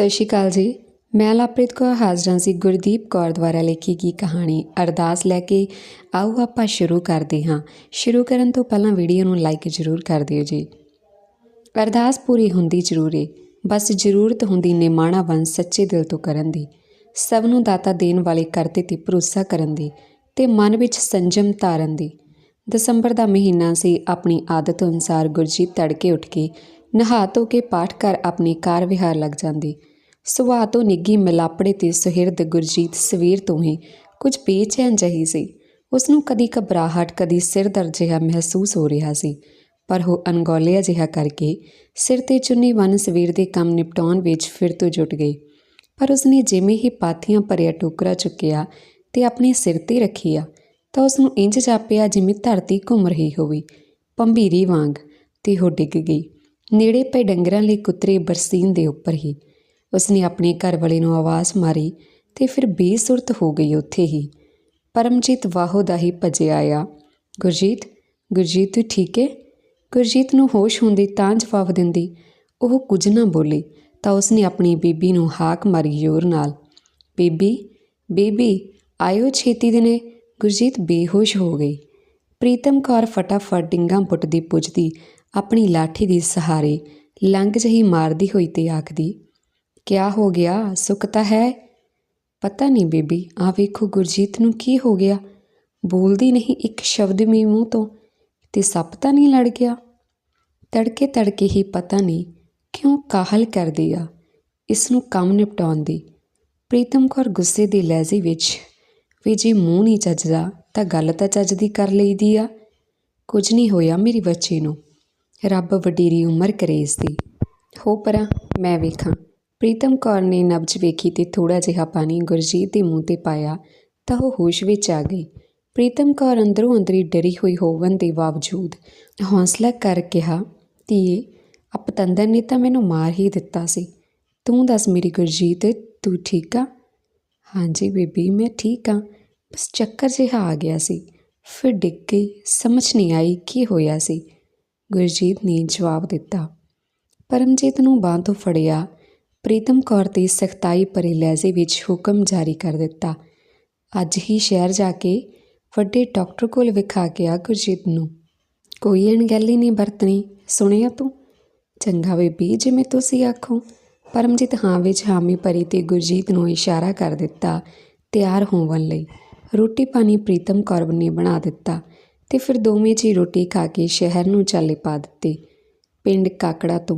ਸਤਿ ਸ਼੍ਰੀ ਅਕਾਲ ਜੀ। ਮੈਂ ਲਵਪ੍ਰੀਤ ਕੌਰ, ਹਾਜ਼ਰਾਂ ਸੀ ਗੁਰਦੀਪ ਕੌਰ ਦੁਆਰਾ ਲਿਖੀ ਗਈ ਕਹਾਣੀ ਅਰਦਾਸ ਲੈ ਕੇ। ਆਓ ਆਪਾਂ ਸ਼ੁਰੂ ਕਰਦੇ ਹਾਂ। ਸ਼ੁਰੂ ਕਰਨ ਤੋਂ ਪਹਿਲਾਂ ਵੀਡੀਓ ਨੂੰ ਲਾਈਕ ਜ਼ਰੂਰ ਕਰ ਦਿਓ ਜੀ। ਅਰਦਾਸ ਪੂਰੀ ਹੁੰਦੀ ਜ਼ਰੂਰ ਏ। ਬਸ ਜ਼ਰੂਰਤ ਹੁੰਦੀ ਨਿਮਾਣਾ ਵੰਸ ਸੱਚੇ ਦਿਲ ਤੋਂ ਕਰਨ ਦੀ। ਸਭ ਨੂੰ ਦਾਤਾ ਦੇਣ ਵਾਲੇ ਕਰਤੇ ਤੇ ਭਰੋਸਾ ਕਰਨ ਦੀ ਤੇ ਮਨ ਵਿੱਚ ਸੰਜਮ ਧਾਰਨ ਦੀ। ਦਸੰਬਰ ਦਾ ਮਹੀਨਾ ਸੀ। ਆਪਣੀ ਆਦਤ ਅਨੁਸਾਰ ਗੁਰਜੀਤ ਤੜਕੇ ਉੱਠ ਕੇ ਨਹਾ ਧੋ ਕੇ ਪਾਠ ਕਰ ਆਪਣੇ ਕਾਰ ਵਿਹਾਰ ਲੱਗ ਜਾਂਦੀ। ਸੁਭਾਅ ਤੋਂ ਨਿੱਗੀ ਮਿਲਾਪੜੇ ਤੇ ਸੁਹਿਰਦ ਗੁਰਜੀਤ ਸਵੇਰ ਤੋਂ ਹੀ ਕੁਝ ਬੇਚੈਨ ਜਹੀ ਸੀ। ਉਸ ਨੂੰ ਕਦੀ ਘਬਰਾਹਟ, ਕਦੀ ਸਿਰ ਦਰਦ ਜਿਹਾ ਮਹਿਸੂਸ ਹੋ ਰਿਹਾ ਸੀ। ਪਰ ਉਹ ਅਣਗੌਲਿਆ ਜਿਹਾ ਕਰਕੇ ਸਿਰ ਤੇ ਚੁੰਨੀ ਬੰਨ ਸਵੇਰ ਦੇ ਕੰਮ ਨਿਪਟਾਉਣ ਵਿੱਚ ਫਿਰ ਤੋਂ ਜੁਟ ਗਈ। ਪਰ ਉਸਨੇ ਜਿਵੇਂ ਹੀ ਪਾਥੀਆਂ ਭਰਿਆ ਟੋਕਰਾ ਚੁੱਕਿਆ ਤੇ ਆਪਣੇ ਸਿਰ ਤੇ ਰੱਖਿਆ, ਤਾਂ ਉਸ ਨੂੰ ਇੰਜ ਜਾਪਿਆ ਜਿਵੇਂ ਧਰਤੀ ਘੁੰਮ ਰਹੀ ਹੋਵੇ। ਪੰਭੀਰੀ ਵਾਂਗ ਤੇ ਉਹ ਡਿੱਗ ਗਈ। ਨੇੜੇ ਪਏ ਡੰਗਰਾਂ ਲਈ ਕੁੱਤਰੇ ਬਰਸੀਨ ਦੇ ਉੱਪਰ ਹੀ। ਉਸਨੇ ਆਪਣੇ ਘਰ ਵਾਲੇ ਨੂੰ ਆਵਾਜ਼ ਮਾਰੀ ਤੇ ਫਿਰ ਬੇਸੁਰਤ ਹੋ ਗਈ ਉੱਥੇ ਹੀ। ਪਰਮਜੀਤ ਵਾਹੋ ਦਾ ਹੀ ਭੱਜਿਆ ਆਇਆ। ਗੁਰਜੀਤ ਗੁਰਜੀਤ ਤੂੰ ਠੀਕ ਹੈ ਗੁਰਜੀਤ ਨੂੰ ਹੋਸ਼ ਹੁੰਦੀ ਤਾਂ ਜਵਾਬ ਦਿੰਦੀ, ਉਹ ਕੁਝ ਨਾ ਬੋਲੀ, ਤਾਂ ਉਸਨੇ ਆਪਣੀ ਬੀਬੀ ਨੂੰ ਹਾਕ ਮਾਰੀ ਜ਼ੋਰ ਨਾਲ। ਬੀਬੀ ਬੀਬੀ, ਆਇਓ ਛੇਤੀ ਦਿਨੇ। ਗੁਰਜੀਤ ਬੇਹੋਸ਼ ਹੋ ਗਈ। ਪ੍ਰੀਤਮ ਕੌਰ ਫਟਾਫਟ ਡਿੰਗਾਂ ਪੁੱਟਦੀ ਪੁੱਜਦੀ ਆਪਣੀ ਲਾਠੀ ਦੇ ਸਹਾਰੇ ਲੰਘ ਜਹੀ ਮਾਰਦੀ ਹੋਈ ਤੇ ਆਖਦੀ ਕਿਆ ਹੋ ਗਿਆ? ਸੁੱਖ ਤਾਂ ਹੈ। ਪਤਾ ਨਹੀਂ ਬੀਬੀ ਆ ਵੇਖੋ ਗੁਰਜੀਤ ਨੂੰ ਕੀ ਹੋ ਗਿਆ। ਬੋਲਦੀ ਨਹੀਂ ਇੱਕ ਸ਼ਬਦ ਵੀ ਮੂੰਹ ਤੋਂ ਤੇ ਸੱਪ ਤਾਂ ਨਹੀਂ ਲੜ ਗਿਆ। ਤੜਕੇ ਤੜਕੇ ਹੀ ਪਤਾ ਨਹੀਂ ਕਿਉਂ ਕਾਹਲ ਕਰਦੀ ਆ ਇਸ ਨੂੰ ਕੰਮ ਨਿਪਟਾਉਣ ਦੀ। ਪ੍ਰੀਤਮ ਕੌਰ ਗੁੱਸੇ ਦੇ ਲਹਿਜ਼ੇ ਵਿੱਚ ਵੀ ਜੇ ਮੂੰਹ ਨਹੀਂ ਚੱਜਦਾ ਤਾਂ ਗੱਲ ਤਾਂ ਚੱਜਦੀ ਕਰ ਲਈਦੀ ਆ। ਕੁਝ ਨਹੀਂ ਹੋਇਆ ਮੇਰੀ ਬੱਚੀ ਨੂੰ। ਰੱਬ ਵਡੇਰੀ ਉਮਰ ਕਰੇ ਇਸ ਦੀ ਹੋ ਪਰਾਂ, ਮੈਂ ਵੇਖਾਂ। ਪ੍ਰੀਤਮ ਕੌਰ ਨੇ ਨਬਜ ਵੇਖੀ ਤੇ ਥੋੜਾ ਜਿਹਾ ਪਾਣੀ ਗੁਰਜੀਤ ਦੇ ਮੂੰਹ ਤੇ ਪਾਇਆ ਤਾਂ ਉਹ ਹੋਸ਼ ਵਿੱਚ ਆ ਗਈ। ਪ੍ਰੀਤਮ ਕੌਰ ਅੰਦਰੋਂ ਅੰਦਰੀ ਡਰੀ ਹੋਈ ਹੋਵਨ ਦੇ ਬਾਵਜੂਦ ਹੌਸਲਾ ਕਰ ਕਿਹਾ, ਧੀਏ ਅਪਤੰਦਰ ਨੇ ਤਾਂ ਮੈਨੂੰ ਮਾਰ ਹੀ ਦਿੱਤਾ ਸੀ। ਤੂੰ ਦੱਸ ਮੇਰੀ ਗੁਰਜੀਤ, ਤੂੰ ਠੀਕ ਆ? ਹਾਂਜੀ ਬੀਬੀ, ਮੈਂ ਠੀਕ ਆ। ਬਸ ਚੱਕਰ ਜਿਹਾ ਆ ਗਿਆ ਸੀ। ਫਿਰ ਡਿੱਗ ਗਈ। ਸਮਝ ਨਹੀਂ ਆਈ ਕੀ ਹੋਇਆ ਸੀ। ਗੁਰਜੀਤ ਨੇ ਜਵਾਬ ਦਿੱਤਾ। ਪਰਮਜੀਤ ਨੂੰ ਬਾਂਹ ਤੋਂ ਫੜਿਆ ਪ੍ਰੀਤਮ ਕੌਰ ਤੇ ਸਖਤਾਈ ਭਰੇ ਲਹਿਜ਼ੇ ਵਿੱਚ ਹੁਕਮ ਜਾਰੀ ਕਰ ਦਿੱਤਾ। ਅੱਜ ਹੀ ਸ਼ਹਿਰ ਜਾ ਕੇ ਵੱਡੇ ਡਾਕਟਰ ਕੋਲ ਵਿਖਾ ਕੇ ਆ ਗੁਰਜੀਤ ਨੂੰ। ਕੋਈ ਅਣਗਹਿਲੀ ਨਹੀਂ ਵਰਤਣੀ, ਸੁਣਿਆ ਤੂੰ? ਚੰਗਾ ਬੀਬੀ, ਜਿਵੇਂ ਤੁਸੀਂ ਆਖੋ। ਪਰਮਜੀਤ ਹਾਂ ਵਿੱਚ ਹਾਮੀ ਭਰੀ ਤੇ ਗੁਰਜੀਤ ਨੂੰ ਇਸ਼ਾਰਾ ਕਰ ਦਿੱਤਾ ਤਿਆਰ ਹੋਵਣ ਲਈ। ਰੋਟੀ ਪਾਣੀ ਪ੍ਰੀਤਮ ਕੌਰ ਨੇ ਬਣਾ ਦਿੱਤਾ ਤੇ ਫਿਰ ਦੋਵੇਂ ਜੀ ਰੋਟੀ ਖਾ ਕੇ ਸ਼ਹਿਰ ਨੂੰ ਚਾਲੇ ਪਾ ਦਿੱਤੇ। ਪਿੰਡ ਕਾਕੜਾ ਤੋਂ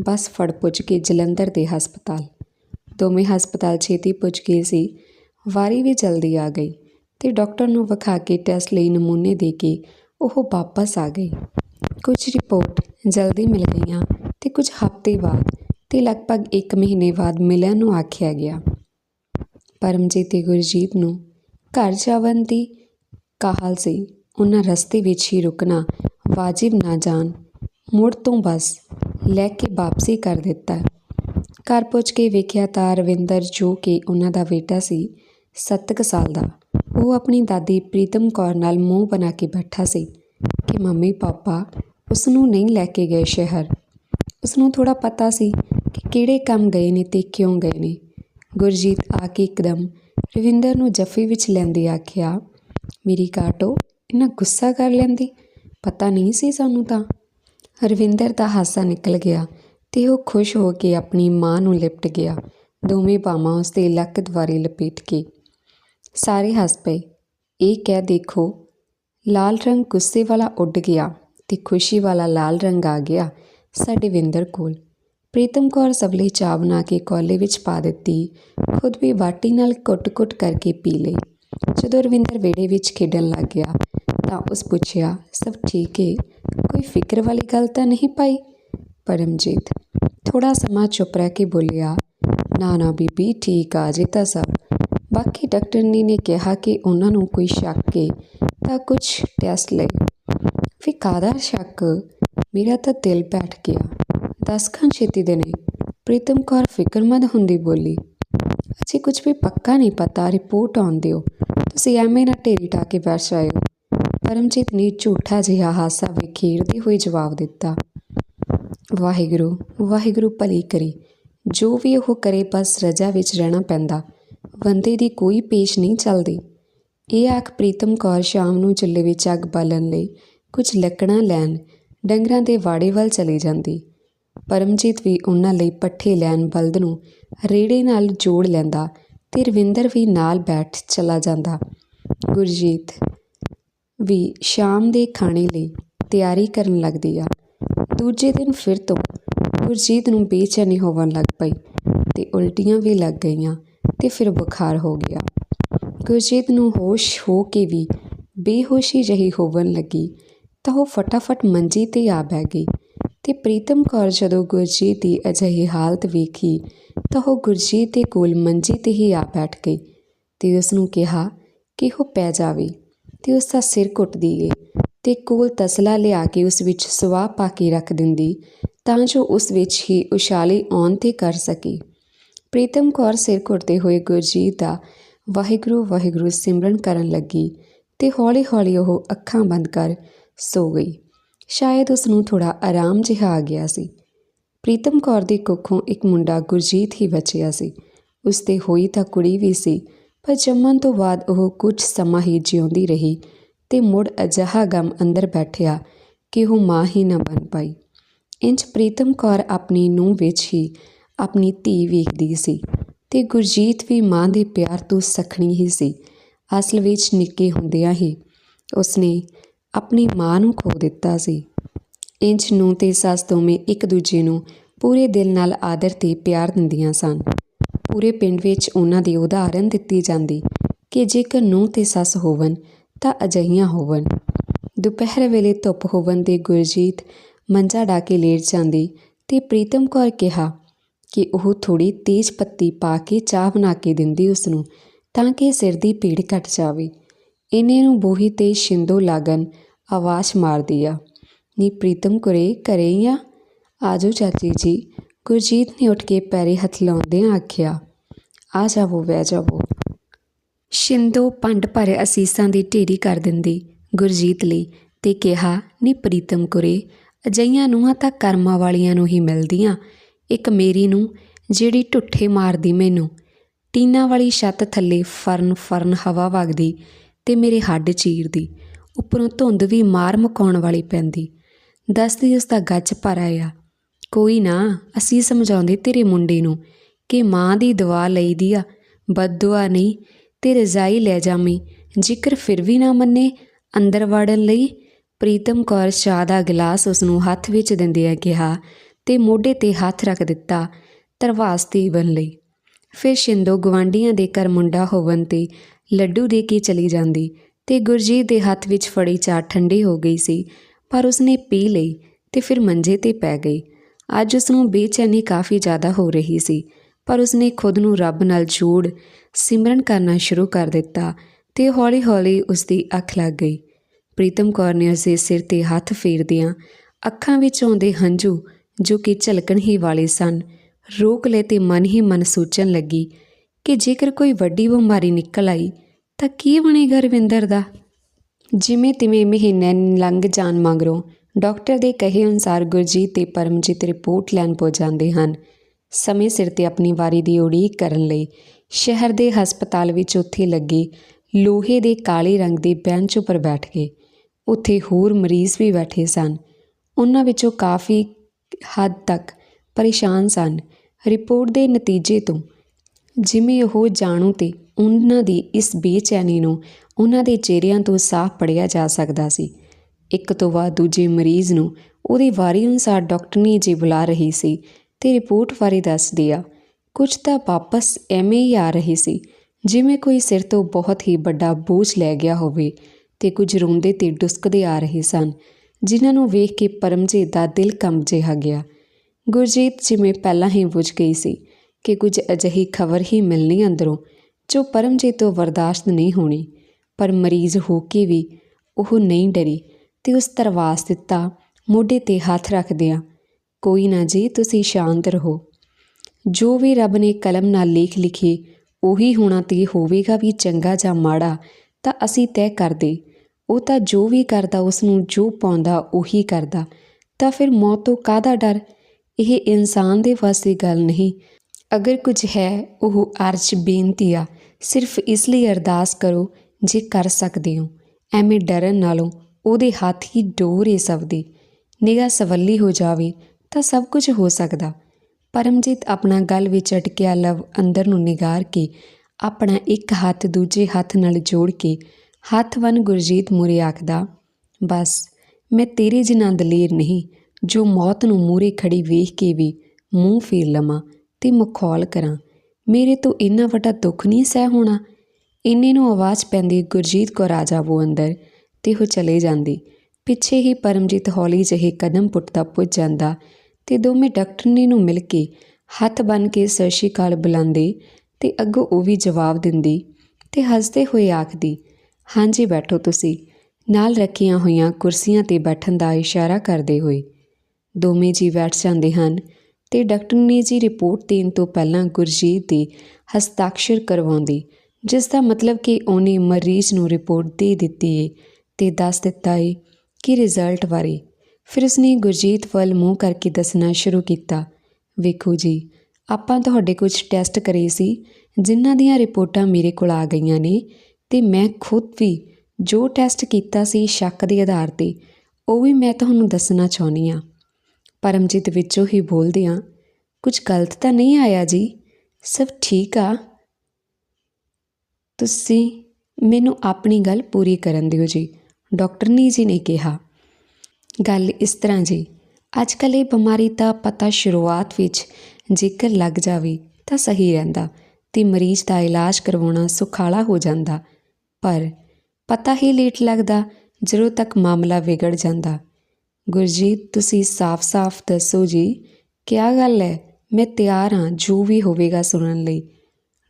ਬੱਸ ਫੜ ਪੁੱਜ ਕੇ ਜਲੰਧਰ ਦੇ ਹਸਪਤਾਲ। ਦੋਵੇਂ ਹਸਪਤਾਲ ਛੇਤੀ ਪੁੱਜ ਗਏ ਸੀ। ਵਾਰੀ ਵੀ ਜਲਦੀ ਆ ਗਈ ਤੇ ਡਾਕਟਰ ਨੂੰ ਵਿਖਾ ਕੇ ਟੈਸਟ ਲਈ ਨਮੂਨੇ ਦੇ ਕੇ ਉਹ ਵਾਪਸ ਆ ਗਈ। ਕੁਝ ਰਿਪੋਰਟ ਜਲਦੀ ਮਿਲ ਗਈਆਂ ਤੇ ਕੁਝ ਹਫ਼ਤੇ ਬਾਅਦ ਤੇ ਲਗਭਗ 1 ਮਹੀਨੇ ਬਾਅਦ ਮਿਲਣ ਨੂੰ ਆਖਿਆ ਗਿਆ। ਪਰਮਜੀਤ ਤੇ ਗੁਰਜੀਤ ਨੂੰ ਘਰ ਜਾਵਣ ਦੀ ਕਾਹਲ ਸੀ। ਉਹਨਾਂ ਰਸਤੇ ਵਿੱਚ ਹੀ ਰੁਕਣਾ ਵਾਜਿਬ ਨਾ ਜਾਣ ਮੁੜ ਤੋਂ ਬਸ ਲੈ ਕੇ ਵਾਪਸੀ ਕਰ ਦਿੱਤਾ। ਘਰ ਪੁੱਜ ਕੇ ਵੇਖਿਆ ਤਾਂ ਰਵਿੰਦਰ, ਜੋ ਕਿ ਉਹਨਾਂ ਦਾ ਬੇਟਾ ਸੀ 7 ਸਾਲ ਦਾ। ਉਹ ਆਪਣੀ ਦਾਦੀ ਪ੍ਰੀਤਮ ਕੌਰ ਨਾਲ ਮੂੰਹ ਬਣਾ ਕੇ ਬੈਠਾ ਸੀ ਕਿ, ਮੰਮੀ, ਪਾਪਾ ਉਸ ਨੂੰ ਨਹੀਂ ਲੈ ਕੇ ਗਏ ਸ਼ਹਿਰ। ਉਸ ਨੂੰ ਥੋੜਾ ਪਤਾ ਸੀ ਕਿ ਕਿਹੜੇ ਕੰਮ ਗਏ ਨੇ ਤੇ ਕਿਉਂ ਗਏ ਨੇ। ਗੁਰਜੀਤ ਆ ਕੇ ਇੱਕਦਮ ਰਵਿੰਦਰ ਨੂੰ ਜੱਫੀ ਵਿੱਚ ਲੈਂਦੇ ਆਖਿਆ, ਮੇਰੀ ਕਾਟੋ ਇਹਨਾਂ ਗੁੱਸਾ ਕਰ ਲੈਂਦੀ? ਪਤਾ ਨਹੀਂ ਸੀ ਸਾਨੂੰ ਤਾਂ। ਰਵਿੰਦਰ ਦਾ ਹਾਸਾ ਨਿਕਲ ਗਿਆ ਤੇ ਉਹ ਖੁਸ਼ ਹੋ ਕੇ ਆਪਣੀ ਮਾਂ ਨੂੰ ਲਿਪਟ ਗਿਆ। ਦੋਵੇਂ ਬਾਹਾਂ ਉਸ ਦੇ ਲੱਕ ਦੁਆਰੇ ਲਪੇਟ ਕੇ। ਸਾਰੇ ਹੱਸ ਪਏ ਇਹ ਕਹਿ ਦੇਖੋ, ਲਾਲ ਰੰਗ ਗੁੱਸੇ ਵਾਲਾ ਉੱਡ ਗਿਆ ਤੇ ਖੁਸ਼ੀ ਵਾਲਾ ਲਾਲ ਰੰਗ ਆ ਗਿਆ ਸਾਡੇ ਵਿੰਦਰ ਕੋਲ। ਪ੍ਰੀਤਮ ਕੌਰ ਸਬਲੇ ਚਾਹ ਬਣਾ ਕੇ ਕੋਲੇ ਵਿੱਚ ਪਾ ਦਿੱਤੀ, ਖੁਦ ਵੀ ਬਾਟੀ ਨਾਲ ਕੁੱਟ-ਕੁੱਟ ਕਰਕੇ ਪੀ ਲਈ। ਜਦੋਂ ਰਵਿੰਦਰ ਵਿਹੜੇ ਵਿੱਚ ਖੇਡਣ ਲੱਗ ਗਿਆ ਤਾਂ ਉਸ ਪੁੱਛਿਆ, ਸਭ ਠੀਕ ਹੈ ਕੋਈ ਫਿਕਰ ਵਾਲੀ ਗੱਲ ਤਾਂ ਨਹੀਂ ਪਾਈ? ਪਰਮਜੀਤ ਥੋੜਾ ਸਮਾਂ ਚੁੱਪ ਰਹਿ ਕੇ ਬੋਲਿਆ, ਨਾ ਨਾ ਬੀਬੀ, ਠੀਕ ਆ ਜੇ ਤਾਂ ਸਭ। ਬਾਕੀ ਡਾਕਟਰਨੀ ਨੇ ਕਿਹਾ ਕਿ ਉਹਨਾਂ ਨੂੰ ਕੋਈ ਸ਼ੱਕ ਹੈ ਤਾਂ ਕੁਝ ਟੈਸਟ ਲਈ ਫਿਰ ਕਾਦਾ ਸ਼ੱਕ? ਮੇਰਾ ਤਾਂ ਦਿਲ ਬੈਠ ਗਿਆ। ਦਸ ਖਾਂ ਛੇਤੀ ਦੇ ਨੇ ਪ੍ਰੀਤਮ ਕੌਰ ਫਿਕਰਮੰਦ ਹੁੰਦੀ ਬੋਲੀ। ਅਸੀਂ ਕੁਝ ਵੀ ਪੱਕਾ ਨਹੀਂ ਪਤਾ, ਰਿਪੋਰਟ ਆਉਣ ਦਿਓ। ਤੁਸੀਂ ਐਵੇਂ ਨਾ ਢੇਰੀ ਟਾ ਕੇ ਬੈਠ ਜਾਇਓ। ਪਰਮਜੀਤ ਨੇ ਝੂਠਾ ਜਿਹਾ ਹਾਸਾ ਵਿਖੇਰਦੇ ਹੋਏ ਜਵਾਬ ਦਿੱਤਾ, ਵਾਹਿਗੁਰੂ ਵਾਹਿਗੁਰੂ ਭਲੀ ਕਰੀ। ਜੋ ਵੀ ਉਹ ਕਰੇ, ਬਸ ਰਜਾ ਵਿੱਚ ਰਹਿਣਾ ਪੈਂਦਾ। ਬੰਦੇ ਦੀ ਕੋਈ ਪੇਸ਼ ਨਹੀਂ ਚੱਲਦੀ। ਇਹ ਆਖ ਪ੍ਰੀਤਮ ਕੌਰ ਸ਼ਾਮ ਨੂੰ ਚੁੱਲ੍ਹੇ ਵਿੱਚ ਅੱਗ ਬਾਲਣ ਲਈ ਕੁਝ ਲੱਕੜਾਂ ਲੈਣ ਡੰਗਰਾਂ ਦੇ ਵਾੜੇ ਵੱਲ ਚਲੀ ਜਾਂਦੀ। ਪਰਮਜੀਤ ਵੀ ਉਹਨਾਂ ਲਈ ਪੱਠੇ ਲੈਣ ਬਲਦ ਨੂੰ ਰੇੜੇ ਨਾਲ ਜੋੜ ਲੈਂਦਾ ਤੇ ਰਵਿੰਦਰ ਵੀ ਨਾਲ ਬੈਠ ਚਲਾ ਜਾਂਦਾ। ਗੁਰਜੀਤ ਵੀ ਸ਼ਾਮ ਦੇ ਖਾਣੇ ਲਈ ਤਿਆਰੀ ਕਰਨ ਲੱਗਦੀ ਆ। ਦੂਜੇ ਦਿਨ ਫਿਰ ਤੋਂ ਗੁਰਜੀਤ ਨੂੰ ਬੇਚੈਨੀ ਹੋਣ ਲੱਗ ਪਈ ਤੇ ਉਲਟੀਆਂ ਵੀ ਲੱਗ ਗਈਆਂ ਤੇ ਫਿਰ ਬੁਖਾਰ ਹੋ ਗਿਆ। ਗੁਰਜੀਤ ਨੂੰ ਹੋਸ਼ ਹੋ ਕੇ ਵੀ ਬੇਹੋਸ਼ੀ ਜਹੀ ਹੋਵਣ ਲੱਗੀ ਤਾਂ ਉਹ ਫਟਾਫਟ ਮੰਜੀ ਤੇ ਆ ਬਹਿ ਗਈ ਤੇ ਪ੍ਰੀਤਮ ਕੌਰ ਜਦੋਂ ਗੁਰਜੀਤ ਦੀ ਅਜਿਹੀ ਹਾਲਤ ਵੇਖੀ ਤਾਂ ਉਹ ਗੁਰਜੀਤ ਦੇ ਕੋਲ ਮੰਜੀ ਤੇ ਹੀ ਆ ਬੈਠ ਗਈ ਤੇ ਉਸ ਨੂੰ ਕਿਹਾ ਕਿ ਉਹ ਪੈ ਜਾਵੇ। ਤੇ ਉਸ ਦਾ ਸਿਰ ਘੁੱਟਦੀ ਏ ਤੇ ਕੋਲ ਤਸਲਾ ਲਿਆ ਕੇ ਉਸ ਵਿੱਚ ਸਵਾਹ ਪਾ ਕੇ ਰੱਖ ਦਿੰਦੀ, ਤਾਂ ਜੋ ਉਸ ਵਿੱਚ ਹੀ ਉਛਾਲੇ ਆਉਣ ਤੇ ਕਰ ਸਕੇ। ਪ੍ਰੀਤਮ ਕੌਰ ਸਿਰ ਘੁੱਟਦੇ ਹੋਏ ਗੁਰਜੀਤ ਦਾ ਵਾਹਿਗੁਰੂ ਵਾਹਿਗੁਰੂ ਸਿਮਰਨ ਕਰਨ ਲੱਗੀ ਤੇ ਹੌਲੀ-ਹੌਲੀ ਉਹ ਅੱਖਾਂ ਬੰਦ ਕਰ ਸੋ ਗਈ। ਸ਼ਾਇਦ ਉਸ ਨੂੰ ਥੋੜਾ ਆਰਾਮ ਜਿਹਾ ਆ ਗਿਆ ਸੀ। ਪ੍ਰੀਤਮ ਕੌਰ ਦੀ ਕੁੱਖੋਂ ਇੱਕ ਮੁੰਡਾ ਗੁਰਜੀਤ ਹੀ ਬਚਿਆ ਸੀ। ਉਸ ਤੇ ਹੋਈ ਤਾਂ ਕੁੜੀ ਵੀ ਸੀ ਪਰ ਜੰਮਣ ਤੋਂ ਬਾਅਦ ਉਹ ਕੁਝ ਸਮਾਂ ਹੀ ਜਿਉਂਦੀ ਰਹੀ ਤੇ ਮੁੜ ਅਜਿਹਾ ਗਮ ਅੰਦਰ ਬੈਠਿਆ ਕਿ ਉਹ ਮਾਂ ਹੀ ਨਾ ਬਣ ਪਾਈ। ਇੰਜ ਪ੍ਰੀਤਮ ਕੌਰ ਆਪਣੀ ਨੂੰਹ ਵਿੱਚ ਹੀ ਆਪਣੀ ਧੀ ਵੇਖਦੀ ਸੀ ਤੇ ਗੁਰਜੀਤ ਵੀ ਮਾਂ ਦੇ ਪਿਆਰ ਤੋਂ ਸਖਣੀ ਹੀ ਸੀ। ਅਸਲ ਵਿੱਚ ਨਿੱਕੇ ਹੁੰਦਿਆਂ ਹੀ ਉਸਨੇ ਆਪਣੀ ਮਾਂ ਨੂੰ ਖੋ ਦਿੱਤਾ ਸੀ। ਇੰਜ ਨੂੰ ਤੇ ਸੱਸ ਦੋਵੇਂ ਇੱਕ ਦੂਜੇ ਨੂੰ ਪੂਰੇ ਦਿਲ ਨਾਲ ਆਦਰ ਤੇ ਪਿਆਰ ਦਿੰਦੀਆਂ ਸਨ। ਪੂਰੇ ਪਿੰਡ ਵਿੱਚ ਉਹਨਾਂ ਦੀ ਉਦਾਹਰਨ ਦਿੱਤੀ ਜਾਂਦੀ ਕਿ ਜੇਕਰ ਨੂੰਹ ਤੇ ਸੱਸ ਹੋਵਨ ਤਾਂ ਅਜਈਆਂ ਹੋਵਨ ਦੁਪਹਿਰ ਵੇਲੇ ਧੁੱਪ ਹੋਵਨ ਦੇ ਗੁਰਜੀਤ ਮੰਜਾ ਢਾ ਕੇ ਲੇਟ ਜਾਂਦੀ ਤੇ ਪ੍ਰੀਤਮ ਕੌਰ ਕਿਹਾ ਕਿ ਉਹ ਥੋੜੀ ਤੇਜ਼ ਪੱਤੀ ਪਾ ਕੇ ਚਾਹ ਬਣਾ ਕੇ ਦਿੰਦੀ ਉਸ ਨੂੰ ਤਾਂ ਕਿ ਸਿਰ ਦੀ ਪੀੜ ਘਟ ਜਾਵੇ। ਇਹਨੇ ਨੂੰ ਬੋਹੀ ਤੇ ਸ਼ਿੰਦੋ ਲਾਗਨ ਆਵਾਜ਼ ਮਾਰਦੀ ਆ, ਨੀ ਪ੍ਰੀਤਮ ਕੁਰੇ, ਘਰੇ ਹੀ ਆ? ਆਜੋ ਚਾਚੀ ਜੀ। ਗੁਰਜੀਤ ਨੇ ਉੱਠ ਕੇ ਪੈਰੇ ਹੱਥ ਲਾਉਂਦਿਆਂ ਆਖਿਆ ਆ ਜਾਵੋ, ਬਹਿ ਜਾਵੋ। ਸ਼ਿੰਦੋ ਪੰਡ ਭਰੇ ਅਸੀਸਾਂ ਦੀ ਢੇਰੀ ਕਰ ਦਿੰਦੀ ਗੁਰਜੀਤ ਲਈ ਤੇ ਕਿਹਾ, ਨੀ ਪ੍ਰੀਤਮ ਕੁਰੇ ਅਜਈਆਂ ਨੂੰਹਾਂ ਤਾਂ ਕਰਮਾਂ ਵਾਲੀਆਂ ਨੂੰ ਹੀ ਮਿਲਦੀਆਂ। ਇੱਕ ਮੇਰੀ ਨੂੰ ਜਿਹੜੀ ਢੁੱਠੇ ਮਾਰਦੀ ਮੈਨੂੰ। ਟੀਨਾ ਵਾਲੀ ਛੱਤ ਥੱਲੇ ਫਰਨ ਫਰਨ ਹਵਾ ਵਗਦੀ ਤੇ ਮੇਰੇ ਹੱਡ ਚੀਰਦੀ। ਉੱਪਰੋਂ ਧੁੰਦ ਵੀ ਮਾਰ ਮਕਾਉਣ ਵਾਲੀ ਪੈਂਦੀ। ਦੱਸਦੀ ਉਸ ਦਾ ਗੱਜ ਭਰ ਆਇਆ, ਕੋਈ ਨਾ, ਅਸੀਂ ਸਮਝਾਉਂਦੇ ਤੇਰੇ ਮੁੰਡੇ ਨੂੰ। ਕਿ ਮਾਂ ਦੀ ਦਵਾ ਲਈਦੀ ਆ ਬਦਦੁਆ ਨਹੀਂ, ਤੇ ਰਜ਼ਾਈ ਲੈ ਜਾਮੀ ਜ਼ਿਕਰ ਫਿਰ ਵੀ ਨਾ ਮੰਨੇ, ਅੰਦਰ ਵੜਨ ਲਈ ਪ੍ਰੀਤਮ ਕੌਰ ਚਾਹ ਦਾ ਗਲਾਸ ਉਸ ਨੂੰ ਹੱਥ ਵਿੱਚ ਦਿੰਦਿਆਂ ਕਿਹਾ, ਤੇ ਮੋਢੇ ਤੇ ਹੱਥ ਰੱਖ ਦਿੱਤਾ ਤਰਵਾਸ ਬਣ ਲਈ। ਫਿਰ ਸ਼ਿੰਦੋ ਗਵਾਂਡੀਆਂ ਦੇ ਘਰ ਮੁੰਡਾ ਹੋਵਨ ਤੇ ਲੱਡੂ ਦੇ ਕੇ ਚਲੀ ਜਾਂਦੀ, ਤੇ ਗੁਰਜੀਤ ਦੇ ਹੱਥ ਵਿੱਚ ਫੜੀ ਚਾਹ ਠੰਡੀ ਹੋ ਗਈ ਸੀ, ਪਰ ਉਸਨੇ ਪੀ ਲਈ ਤੇ ਫਿਰ ਮੰਜੇ ਤੇ ਪੈ ਗਈ। ਅੱਜ ਉਸ ਨੂੰ ਬੇਚੈਨੀ ਕਾਫੀ ਜ਼ਿਆਦਾ ਹੋ ਰਹੀ ਸੀ। ਪਰ ਉਸਨੇ ਖੁਦ ਨੂੰ ਰੱਬ ਨਾਲ ਜੋੜ ਸਿਮਰਨ ਕਰਨਾ ਸ਼ੁਰੂ ਕਰ ਦਿੱਤਾ ਤੇ ਹੌਲੀ-ਹੌਲੀ ਉਸਦੀ ਅੱਖ ਲੱਗ ਗਈ। ਪ੍ਰੀਤਮ ਕੌਰ ਨੇ ਉਸਦੇ ਸਿਰ ਤੇ ਹੱਥ ਫੇਰਦਿਆਂ ਅੱਖਾਂ ਵਿੱਚ ਆਉਂਦੇ ਹੰਝੂ, ਜੋ ਕਿ ਝਲਕਣ ਹੀ ਵਾਲੇ ਸਨ, ਰੋਕ ਲਏ ਤੇ ਮਨ ਹੀ ਮਨ ਸੋਚਣ ਲੱਗੀ ਕਿ ਜੇਕਰ ਕੋਈ ਵੱਡੀ ਬਿਮਾਰੀ ਨਿਕਲ ਆਈ ਤਾਂ ਕੀ ਬਣੇਗਾ ਰਵਿੰਦਰ ਦਾ? ਜਿਵੇਂ ਤਿਵੇਂ ਮਹੀਨੇ ਲੰਘ ਜਾਣ ਮਗਰੋਂ ਡਾਕਟਰ ਦੇ ਕਹੇ ਅਨੁਸਾਰ ਗੁਰਜੀਤ ਤੇ ਪਰਮਜੀਤ ਰਿਪੋਰਟ ਲੈਣ ਪਹੁੰਚ ਜਾਂਦੇ ਹਨ। ਸਮੇਂ ਸਿਰ ਤੇ ਆਪਣੀ ਵਾਰੀ ਦੀ ਉਡੀਕ ਕਰਨ ਲਈ ਸ਼ਹਿਰ ਦੇ ਹਸਪਤਾਲ ਵਿੱਚ ਉੱਥੇ ਲੱਗੇ ਲੋਹੇ ਦੇ ਕਾਲੇ ਰੰਗ ਦੇ ਬੈਂਚ ਉੱਪਰ ਬੈਠ ਗਏ। ਉੱਥੇ ਹੋਰ ਮਰੀਜ਼ ਵੀ ਬੈਠੇ ਸਨ। ਉਹਨਾਂ ਵਿੱਚੋਂ ਕਾਫੀ ਹੱਦ ਤੱਕ ਪਰੇਸ਼ਾਨ ਸਨ। ਰਿਪੋਰਟ ਦੇ ਨਤੀਜੇ ਤੋਂ ਜਿਵੇਂ ਉਹ ਜਾਣੂ ਤੇ ਉਹਨਾਂ ਦੀ ਇਸ ਬੇਚੈਨੀ ਨੂੰ ਉਹਨਾਂ ਦੇ ਚਿਹਰਿਆਂ ਤੋਂ ਸਾਫ਼ ਪੜਿਆ ਜਾ ਸਕਦਾ ਸੀ। ਇੱਕ ਤੋਂ ਬਾਅਦ ਦੂਜੇ ਮਰੀਜ਼ ਨੂੰ ਉਹਦੀ ਵਾਰੀ ਅਨੁਸਾਰ ਡਾਕਟਰਨੀ ਜੀ ਬੁਲਾ ਰਹੀ ਸੀ ਤੇ ਰਿਪੋਰਟ ਬਾਰੇ ਦੱਸਦੀ ਆ ਕੁਝ ਤਾਂ ਵਾਪਸ ਐਵੇਂ ਹੀ ਆ ਰਹੀ ਸੀ, ਜਿਵੇਂ ਕੋਈ ਸਿਰ ਤੋਂ ਬਹੁਤ ਹੀ ਵੱਡਾ ਬੋਝ ਲੈ ਗਿਆ ਹੋਵੇ ਤੇ ਕੁਝ ਰੋਂਦੇ ਤੇ ਡੁਸਕਦੇ ਆ ਰਹੇ ਸਨ, ਜਿਨ੍ਹਾਂ ਨੂੰ ਵੇਖ ਕੇ ਪਰਮਜੀਤ ਦਾ ਦਿਲ ਕੰਬ ਜਿਹਾ ਗਿਆ। ਗੁਰਜੀਤ ਜਿਵੇਂ ਪਹਿਲਾਂ ਹੀ ਬੁੱਝ ਗਈ ਸੀ ਕਿ ਕੁਝ ਅਜਿਹੀ ਖਬਰ ਹੀ ਮਿਲਣੀ ਅੰਦਰੋਂ, ਜੋ ਪਰਮਜੀਤ ਤੋਂ ਬਰਦਾਸ਼ਤ ਨਹੀਂ ਹੋਣੀ, ਪਰ ਮਰੀਜ਼ ਹੋ ਕੇ ਵੀ ਉਹ ਨਹੀਂ ਡਰੀ ਤੇ ਉਸ ਤਰਵਾਸ ਦਿੱਤਾ ਮੋਢੇ ਤੇ ਹੱਥ ਰੱਖਦਿਆਂ ਕੋਈ ਨਾ ਜੀ, ਤੁਸੀਂ ਸ਼ਾਂਤ ਰਹੋ। ਜੋ ਵੀ ਰੱਬ ਨੇ ਕਲਮ ਨਾਲ ਲੇਖ ਲਿਖੇ, ਉਹੀ ਹੋਣਾ ਤੇ ਹੋਵੇਗਾ ਵੀ ਚੰਗਾ ਜਾਂ ਮਾੜਾ, ਤਾਂ ਅਸੀਂ ਤੈਅ ਕਰਦੇ। ਉਹ ਤਾਂ ਜੋ ਵੀ ਕਰਦਾ ਉਸ ਨੂੰ ਜੋ ਪਾਉਂਦਾ, ਉਹੀ ਕਰਦਾ। ਤਾਂ ਫਿਰ ਮੌਤ ਤੋਂ ਕਾਹਦਾ ਡਰ? ਇਹ ਇਨਸਾਨ ਦੇ ਵੱਸ ਦੀ ਗੱਲ ਨਹੀਂ। ਅਗਰ ਕੁਝ ਹੈ, ਉਹ ਅਰਜ, ਬੇਨਤੀ ਆ। ਸਿਰਫ ਇਸ ਲਈ ਅਰਦਾਸ ਕਰੋ, ਜੇ ਕਰ ਸਕਦੇ ਹੋ। ਐਵੇਂ ਡਰਨ ਨਾਲੋਂ ਉਹਦੇ ਹੱਥ ਹੀ ਡੋਰੇ ਸਭ ਦੀ। ਨਿਗਾਹ ਸਵੱਲੀ ਹੋ ਜਾਵੇ ਤਾਂ ਸਭ ਕੁਝ ਹੋ ਸਕਦਾ। ਪਰਮਜੀਤ ਆਪਣਾ ਗਲ ਵਿੱਚ ਅਟਕਿਆ ਲਵ ਅੰਦਰ ਨੂੰ ਨਿਗਾਰ ਕੇ ਆਪਣਾ ਇੱਕ ਹੱਥ ਦੂਜੇ ਹੱਥ ਨਾਲ ਜੋੜ ਕੇ ਹੱਥ ਵਨ ਗੁਰਜੀਤ ਮੂਰੇ ਆਖਦਾ, ਬਸ, ਮੈਂ ਤੇਰੇ ਜਿੰਨਾ ਦਲੇਰ ਨਹੀਂ, ਜੋ ਮੌਤ ਨੂੰ ਮੂਰੇ ਖੜੀ ਵੇਖ ਕੇ ਵੀ ਮੂੰਹ ਫੇਰ ਲਵਾਂ ਤੇ ਮਖੌਲ ਕਰਾਂ। ਮੇਰੇ ਤੋਂ ਇੰਨਾ ਵੱਡਾ ਦੁੱਖ ਨਹੀਂ ਸਹਿ ਹੋਣਾ? ਇੰਨੇ ਨੂੰ ਆਵਾਜ਼ ਪੈਂਦੀ ਗੁਰਜੀਤ ਕੌਰ ਆ ਜਾਵੋ ਅੰਦਰ ਤੇ ਉਹ ਚਲੇ ਜਾਂਦੀ। ਪਿੱਛੇ ਹੀ ਪਰਮਜੀਤ ਹੌਲੀ ਜਿਹੇ ਕਦਮ ਪੁੱਟਦਾ ਪੁੱਜ ਜਾਂਦਾ ਤੇ ਦੋਵੇਂ ਡਾਕਟਰਨੀ ਨੂੰ ਮਿਲ ਕੇ ਹੱਥ ਬੰਨ ਕੇ ਸਤਿ ਸ਼੍ਰੀ ਅਕਾਲ ਬੁਲਾਉਂਦੇ ਤੇ ਅੱਗੋਂ ਉਹ ਵੀ ਜਵਾਬ ਦਿੰਦੀ ਤੇ ਹੱਸਦੇ ਹੋਏ ਆਖਦੀ, ਹਾਂਜੀ, ਬੈਠੋ ਤੁਸੀਂ। ਨਾਲ ਰੱਖੀਆਂ ਹੋਈਆਂ ਕੁਰਸੀਆਂ ਤੇ ਬੈਠਣ ਦਾ ਇਸ਼ਾਰਾ ਕਰਦੇ ਹੋਏ ਦੋਵੇਂ ਜੀ ਬੈਠ ਜਾਂਦੇ ਹਨ ਤੇ ਡਾਕਟਰਨੀ ਜੀ ਰਿਪੋਰਟ ਦੇਣ ਤੋਂ ਪਹਿਲਾਂ ਗੁਰਜੀਤ ਦੀ ਹਸਤਾਖਰ ਕਰਵਾਉਂਦੀ, ਜਿਸ ਦਾ ਮਤਲਬ ਕਿ ਉਹਨੇ ਮਰੀਜ਼ ਨੂੰ ਰਿਪੋਰਟ ਦੇ ਦਿੱਤੀ ਏ ਤੇ ਦੱਸ ਦਿੱਤਾ ਏ ਕਿ ਰਿਜ਼ਲਟ ਬਾਰੇ ਫਿਰ ਉਸਨੇ ਗੁਰਜੀਤ ਵੱਲ ਮੂੰਹ ਕਰਕੇ ਦੱਸਣਾ ਸ਼ੁਰੂ ਕੀਤਾ। ਵੇਖੋ ਜੀ, ਆਪਾਂ ਤੁਹਾਡੇ ਕੁਝ ਟੈਸਟ ਕਰੇ ਸੀ, ਜਿਨ੍ਹਾਂ ਦੀਆਂ ਰਿਪੋਰਟਾਂ ਮੇਰੇ ਕੋਲ ਆ ਗਈਆਂ ਨੇ, ਤੇ ਮੈਂ ਖੁਦ ਵੀ ਜੋ ਟੈਸਟ ਕੀਤਾ ਸੀ ਸ਼ੱਕ ਦੇ ਆਧਾਰ ਤੇ, ਉਹ ਵੀ ਮੈਂ ਤੁਹਾਨੂੰ ਦੱਸਣਾ ਚਾਹੁੰਦੀ ਆ ਪਰਮਜੀਤ ਵਿੱਚੋਂ ਹੀ ਬੋਲਦਿਆਂ ਕੁਝ ਗਲਤ ਤਾਂ ਨਹੀਂ ਆਇਆ ਜੀ? ਸਭ ਠੀਕ ਆ? ਤੁਸੀਂ ਮੈਨੂੰ ਆਪਣੀ ਗੱਲ ਪੂਰੀ ਕਰਨ ਦਿਓ ਜੀ। ਡਾਕਟਰਨੀ ਜੀ ਨੇ ਕਿਹਾ। ਗੱਲ ਇਸ ਤਰ੍ਹਾਂ ਜੀ। ਅੱਜ ਕੱਲ੍ਹ ਇਹ ਬਿਮਾਰੀ ਦਾ ਪਤਾ ਸ਼ੁਰੂਆਤ ਵਿੱਚ ਜੇਕਰ ਲੱਗ ਜਾਵੇ ਤਾਂ ਸਹੀ ਰਹਿੰਦਾ ਤੇ ਮਰੀਜ਼ ਦਾ ਇਲਾਜ ਕਰਵਾਉਣਾ ਸੁਖਾਲਾ ਹੋ ਜਾਂਦਾ। ਪਰ ਪਤਾ ਹੀ ਲੇਟ ਲੱਗਦਾ, ਜਦੋਂ ਤੱਕ ਮਾਮਲਾ ਵਿਗੜ ਜਾਂਦਾ। ਗੁਰਜੀਤ, ਤੁਸੀਂ ਸਾਫ਼-ਸਾਫ਼ ਦੱਸੋ ਜੀ, ਕਿਆ ਗੱਲ ਹੈ? ਮੈਂ ਤਿਆਰ ਹਾਂ, ਜੋ ਵੀ ਹੋਵੇਗਾ ਸੁਣਨ ਲਈ।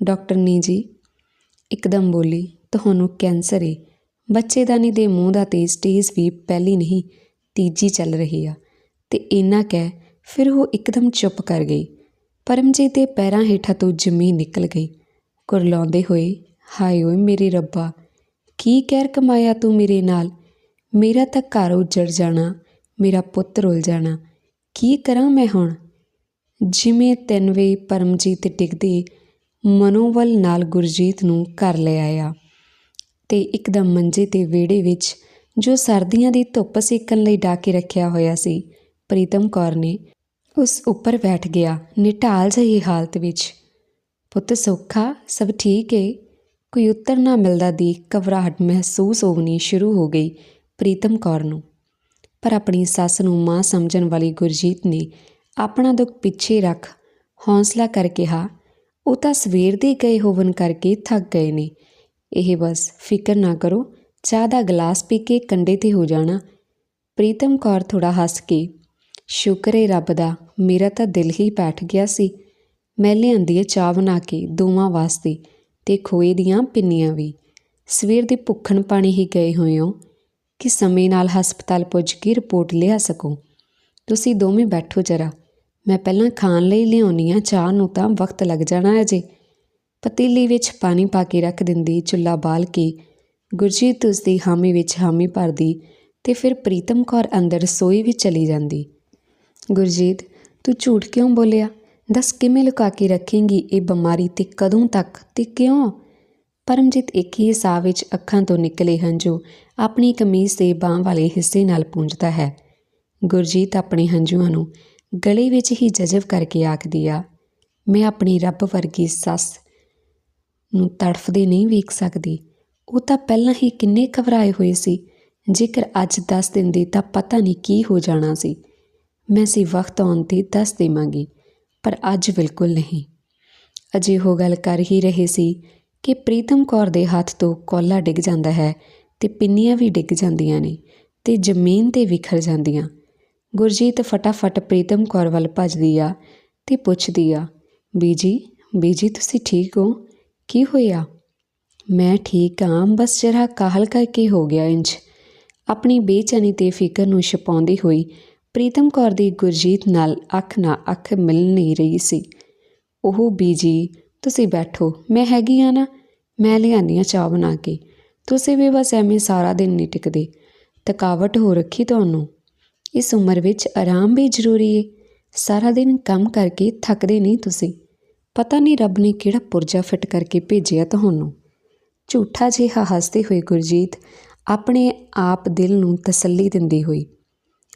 ਡਾਕਟਰ ਨੇ ਜੀ ਇੱਕਦਮ ਬੋਲੀ, ਤੁਹਾਨੂੰ ਕੈਂਸਰ ਹੈ ਬੱਚੇਦਾਨੀ ਦੇ ਮੂੰਹ ਦਾ ਤੇਜ਼ ਸਟੇਜ ਵੀ ਪਹਿਲੀ ਨਹੀਂ ਤੀਜੀ ਚੱਲ ਰਹੀ ਆ। ਤੇ ਇੰਨਾ ਕਹਿ, ਫਿਰ ਉਹ ਇੱਕਦਮ ਚੁੱਪ ਕਰ ਗਈ। ਪਰਮਜੀਤ ਦੇ ਪੈਰਾਂ ਹੇਠਾਂ ਤੋਂ ਜ਼ਮੀਨ ਨਿਕਲ ਗਈ। ਕੁਰਲਾਉਂਦੇ ਹੋਏ, ਹਾਏ ਓਏ ਮੇਰੇ ਰੱਬਾ, ਕੀ ਕਹਿਰ ਕਮਾਇਆ ਤੂੰ ਮੇਰੇ ਨਾਲ? ਮੇਰਾ ਤਾਂ ਘਰ ਉਜੜ ਜਾਣਾ, ਮੇਰਾ ਪੁੱਤ ਰੁੱਲ ਜਾਣਾ, ਕੀ ਕਰਾਂ ਮੈਂ ਹੁਣ? ਜਿਵੇਂ ਤਨਵੇ ਪਰਮਜੀਤ ਡਿੱਗਦੇ ਮਨੋਵਲ ਨਾਲ ਗੁਰਜੀਤ ਨੂੰ ਘਰ ਲੈ ਆਇਆ। ਤੇ ਇੱਕਦਮ ਮੰਜੇ ਤੇ ਵਿਹੜੇ ਵਿੱਚ ਜੋ ਸਰਦੀਆਂ ਦੀ ਧੁੱਪ ਸੇਕਣ ਲਈ ਢਾ ਕੇ ਰੱਖਿਆ ਹੋਇਆ ਸੀ। ਪ੍ਰੀਤਮ ਕੌਰ ਨੇ ਉਸ ਉੱਪਰ ਬੈਠ ਗਿਆ, ਨਿਟਾਲ ਜਿਹੀ ਹਾਲਤ ਵਿੱਚ। ਪੁੱਤ ਸੌਖਾ, ਸਭ ਠੀਕ ਏ। ਕੋਈ ਉੱਤਰ ਨਾ ਮਿਲਦਾ ਦੀ ਘਬਰਾਹਟ ਮਹਿਸੂਸ ਹੋਣੀ ਸ਼ੁਰੂ ਹੋ ਗਈ ਪ੍ਰੀਤਮ ਕੌਰ ਨੂੰ। ਪਰ ਆਪਣੀ ਸੱਸ ਨੂੰ ਮਾਂ ਸਮਝਣ ਵਾਲੀ ਗੁਰਜੀਤ ਨੇ ਆਪਣਾ ਦੁੱਖ ਪਿੱਛੇ ਰੱਖ ਹੌਸਲਾ ਕਰ ਕਿਹਾ, ਉਹ ਤਾਂ ਸਵੇਰ ਦੇ ਗਏ ਹੋਵਨ ਕਰਕੇ ਥੱਕ ਗਏ ਨੇ। ਇਹ ਬਸ ਫਿਕਰ ਨਾ ਕਰੋ ਚਾਹ ਦਾ ਗਲਾਸ ਪੀ ਕੇ ਕੰਡੇ ਤੇ ਹੋ ਜਾਣਾ। ਪ੍ਰੀਤਮ ਕੌਰ ਥੋੜਾ ਹੱਸ ਕੇ, ਸ਼ੁਕਰ ਏ ਰੱਬ ਦਾ, ਮੇਰਾ ਤਾਂ ਦਿਲ ਹੀ ਬੈਠ ਗਿਆ ਸੀ। ਮੈਂ ਲਿਆਂਦੀ ਏ ਚਾਹ ਬਣਾ ਕੇ ਦੋਵਾਂ ਵਾਸਤੇ ਤੇ ਖੋਏ ਦੀਆਂ ਪਿੰਨੀਆਂ ਵੀ। ਸਵੇਰ ਦੇ ਭੁੱਖਣ ਪਾਣੀ ਹੀ ਗਏ ਹੋਏ ਹੋ ਕਿ ਸਮੇਂ ਨਾਲ ਹਸਪਤਾਲ ਪੁੱਜ ਕੇ ਰਿਪੋਰਟ ਲਿਆ ਸਕੋ? ਤੁਸੀਂ ਦੋਵੇਂ ਬੈਠੋ ਜਰਾ। ਮੈਂ ਪਹਿਲਾਂ ਖਾਣ ਲਈ ਲਿਆਉਣੀ ਆ ਚਾਹ ਨੂੰ ਤਾਂ ਵਕਤ ਲੱਗ ਜਾਣਾ ਅਜੇ। ਪਤੀਲੀ ਵਿੱਚ ਪਾਣੀ ਪਾ ਕੇ ਰੱਖ ਦਿੰਦੀ ਚੁੱਲ੍ਹਾ ਬਾਲ ਕੇ ਗੁਰਜੀਤ ਉਸ ਦੀ ਹਾਮੀ ਵਿੱਚ ਹਾਮੀ ਭਰਦੀ ਤੇ ਫਿਰ ਪ੍ਰੀਤਮ ਕੌਰ ਅੰਦਰ ਰਸੋਈ ਵਿੱਚ ਚਲੀ ਜਾਂਦੀ। ਗੁਰਜੀਤ, ਤੂੰ ਝੂਠ ਕਿਉਂ ਬੋਲਿਆ? ਦੱਸ ਕਿਵੇਂ ਲੁਕਾ ਕੇ ਰੱਖੇਂਗੀ ਇਹ ਬਿਮਾਰੀ ਤੇ ਕਦੋਂ ਤੱਕ ਤੇ ਕਿਉਂ? ਪਰਮਜੀਤ ਇੱਕ ਹੀ ਸਾਹ ਵਿੱਚ ਅੱਖਾਂ ਤੋਂ ਨਿਕਲੇ ਹੰਝੂ ਆਪਣੀ ਕਮੀਜ਼ ਦੇ ਬਾਹ ਵਾਲੇ ਹਿੱਸੇ ਨਾਲ ਪੂੰਝਦਾ ਹੈ। ਗੁਰਜੀਤ ਆਪਣੇ ਹੰਝੂਆਂ ਨੂੰ ਗਲੇ ਵਿੱਚ ਹੀ ਜਜ਼ਬ ਕਰਕੇ ਆਖਦੀ ਆ, ਮੈਂ ਆਪਣੀ ਰੱਬ ਵਰਗੀ ਸੱਸ ਨੂੰ ਤੜਫਦੇ ਨਹੀਂ ਵੇਖ ਸਕਦੀ। ਉਹ ਤਾਂ ਪਹਿਲਾਂ ਹੀ ਕਿੰਨੇ ਘਬਰਾਏ ਹੋਏ ਸੀ। ਜੇਕਰ ਅੱਜ ਦੱਸ ਦਿੰਦੇ ਤਾਂ ਪਤਾ ਨਹੀਂ ਕੀ ਹੋ ਜਾਣਾ ਸੀ। ਮੈਂ ਸੀ ਵਕਤ ਆਉਣ ਤੇ ਦੱਸ ਦੇਵਾਂਗੀ, ਪਰ ਅੱਜ ਬਿਲਕੁਲ ਨਹੀਂ। ਅਜੇ ਉਹ ਗੱਲ ਕਰ ਹੀ ਰਹੇ ਸੀ ਕਿ ਪ੍ਰੀਤਮ ਕੌਰ ਦੇ ਹੱਥ ਤੋਂ ਕੋਲਾ ਡਿੱਗ ਜਾਂਦਾ ਹੈ ਤੇ ਪਿੰਨੀਆਂ ਵੀ ਡਿੱਗ ਜਾਂਦੀਆਂ ਨੇ ਤੇ ਜ਼ਮੀਨ ਤੇ ਵਿਖਰ ਜਾਂਦੀਆਂ। ਗੁਰਜੀਤ ਫਟਾਫਟ ਪ੍ਰੀਤਮ ਕੌਰ ਵੱਲ ਭੱਜਦੀ ਆ ਤੇ ਪੁੱਛਦੀ ਆ, ਬੀਜੀ ਬੀਜੀ ਤੁਸੀਂ ਠੀਕ ਹੋ? ਕੀ ਹੋਇਆ? ਮੈਂ ਠੀਕ ਹਾਂ ਬਸ ਜਰਾ ਕਾਹਲ ਕਰਕੇ ਹੋ ਗਿਆ ਇੰਜ। ਆਪਣੀ ਬੇਚੈਨੀ ਤੇ ਫਿਕਰ ਨੂੰ ਛਪਾਉਂਦੀ ਹੋਈ ਪ੍ਰੀਤਮ ਕੌਰ ਦੀ ਗੁਰਜੀਤ ਨਾਲ ਅੱਖ ਨਾ ਅੱਖ ਮਿਲ ਨਹੀਂ ਰਹੀ ਸੀ। ਉਹ ਬੀਜੀ, ਤੁਸੀਂ ਬੈਠੋ, ਮੈਂ ਹੈਗੀ ਆ ਨਾ, ਮੈਂ ਲਿਆਨੀ ਆ ਚਾਹ ਬਣਾ ਕੇ। ਤੁਸੀਂ ਵੀ ਬਸ ਐਵੇਂ ਸਾਰਾ ਦਿਨ ਨਹੀਂ ਟਿਕਦੇ। ਥਕਾਵਟ ਹੋ ਰੱਖੀ ਤੁਹਾਨੂੰ? ਇਸ ਉਮਰ ਵਿੱਚ ਆਰਾਮ ਵੀ ਜ਼ਰੂਰੀ ਏ। ਸਾਰਾ ਦਿਨ ਕੰਮ ਕਰਕੇ ਥੱਕਦੇ ਨਹੀਂ ਤੁਸੀਂ। ਪਤਾ ਨਹੀਂ ਰੱਬ ਨੇ ਕਿਹੜਾ ਪੁਰਜਾ ਫਿੱਟ ਕਰਕੇ ਭੇਜਿਆ ਤੁਹਾਨੂੰ। ਝੂਠਾ ਜਿਹਾ ਹੱਸਦੇ ਹੋਏ ਗੁਰਜੀਤ ਆਪਣੇ ਆਪ ਦਿਲ ਨੂੰ ਤਸੱਲੀ ਦਿੰਦੀ ਹੋਈ।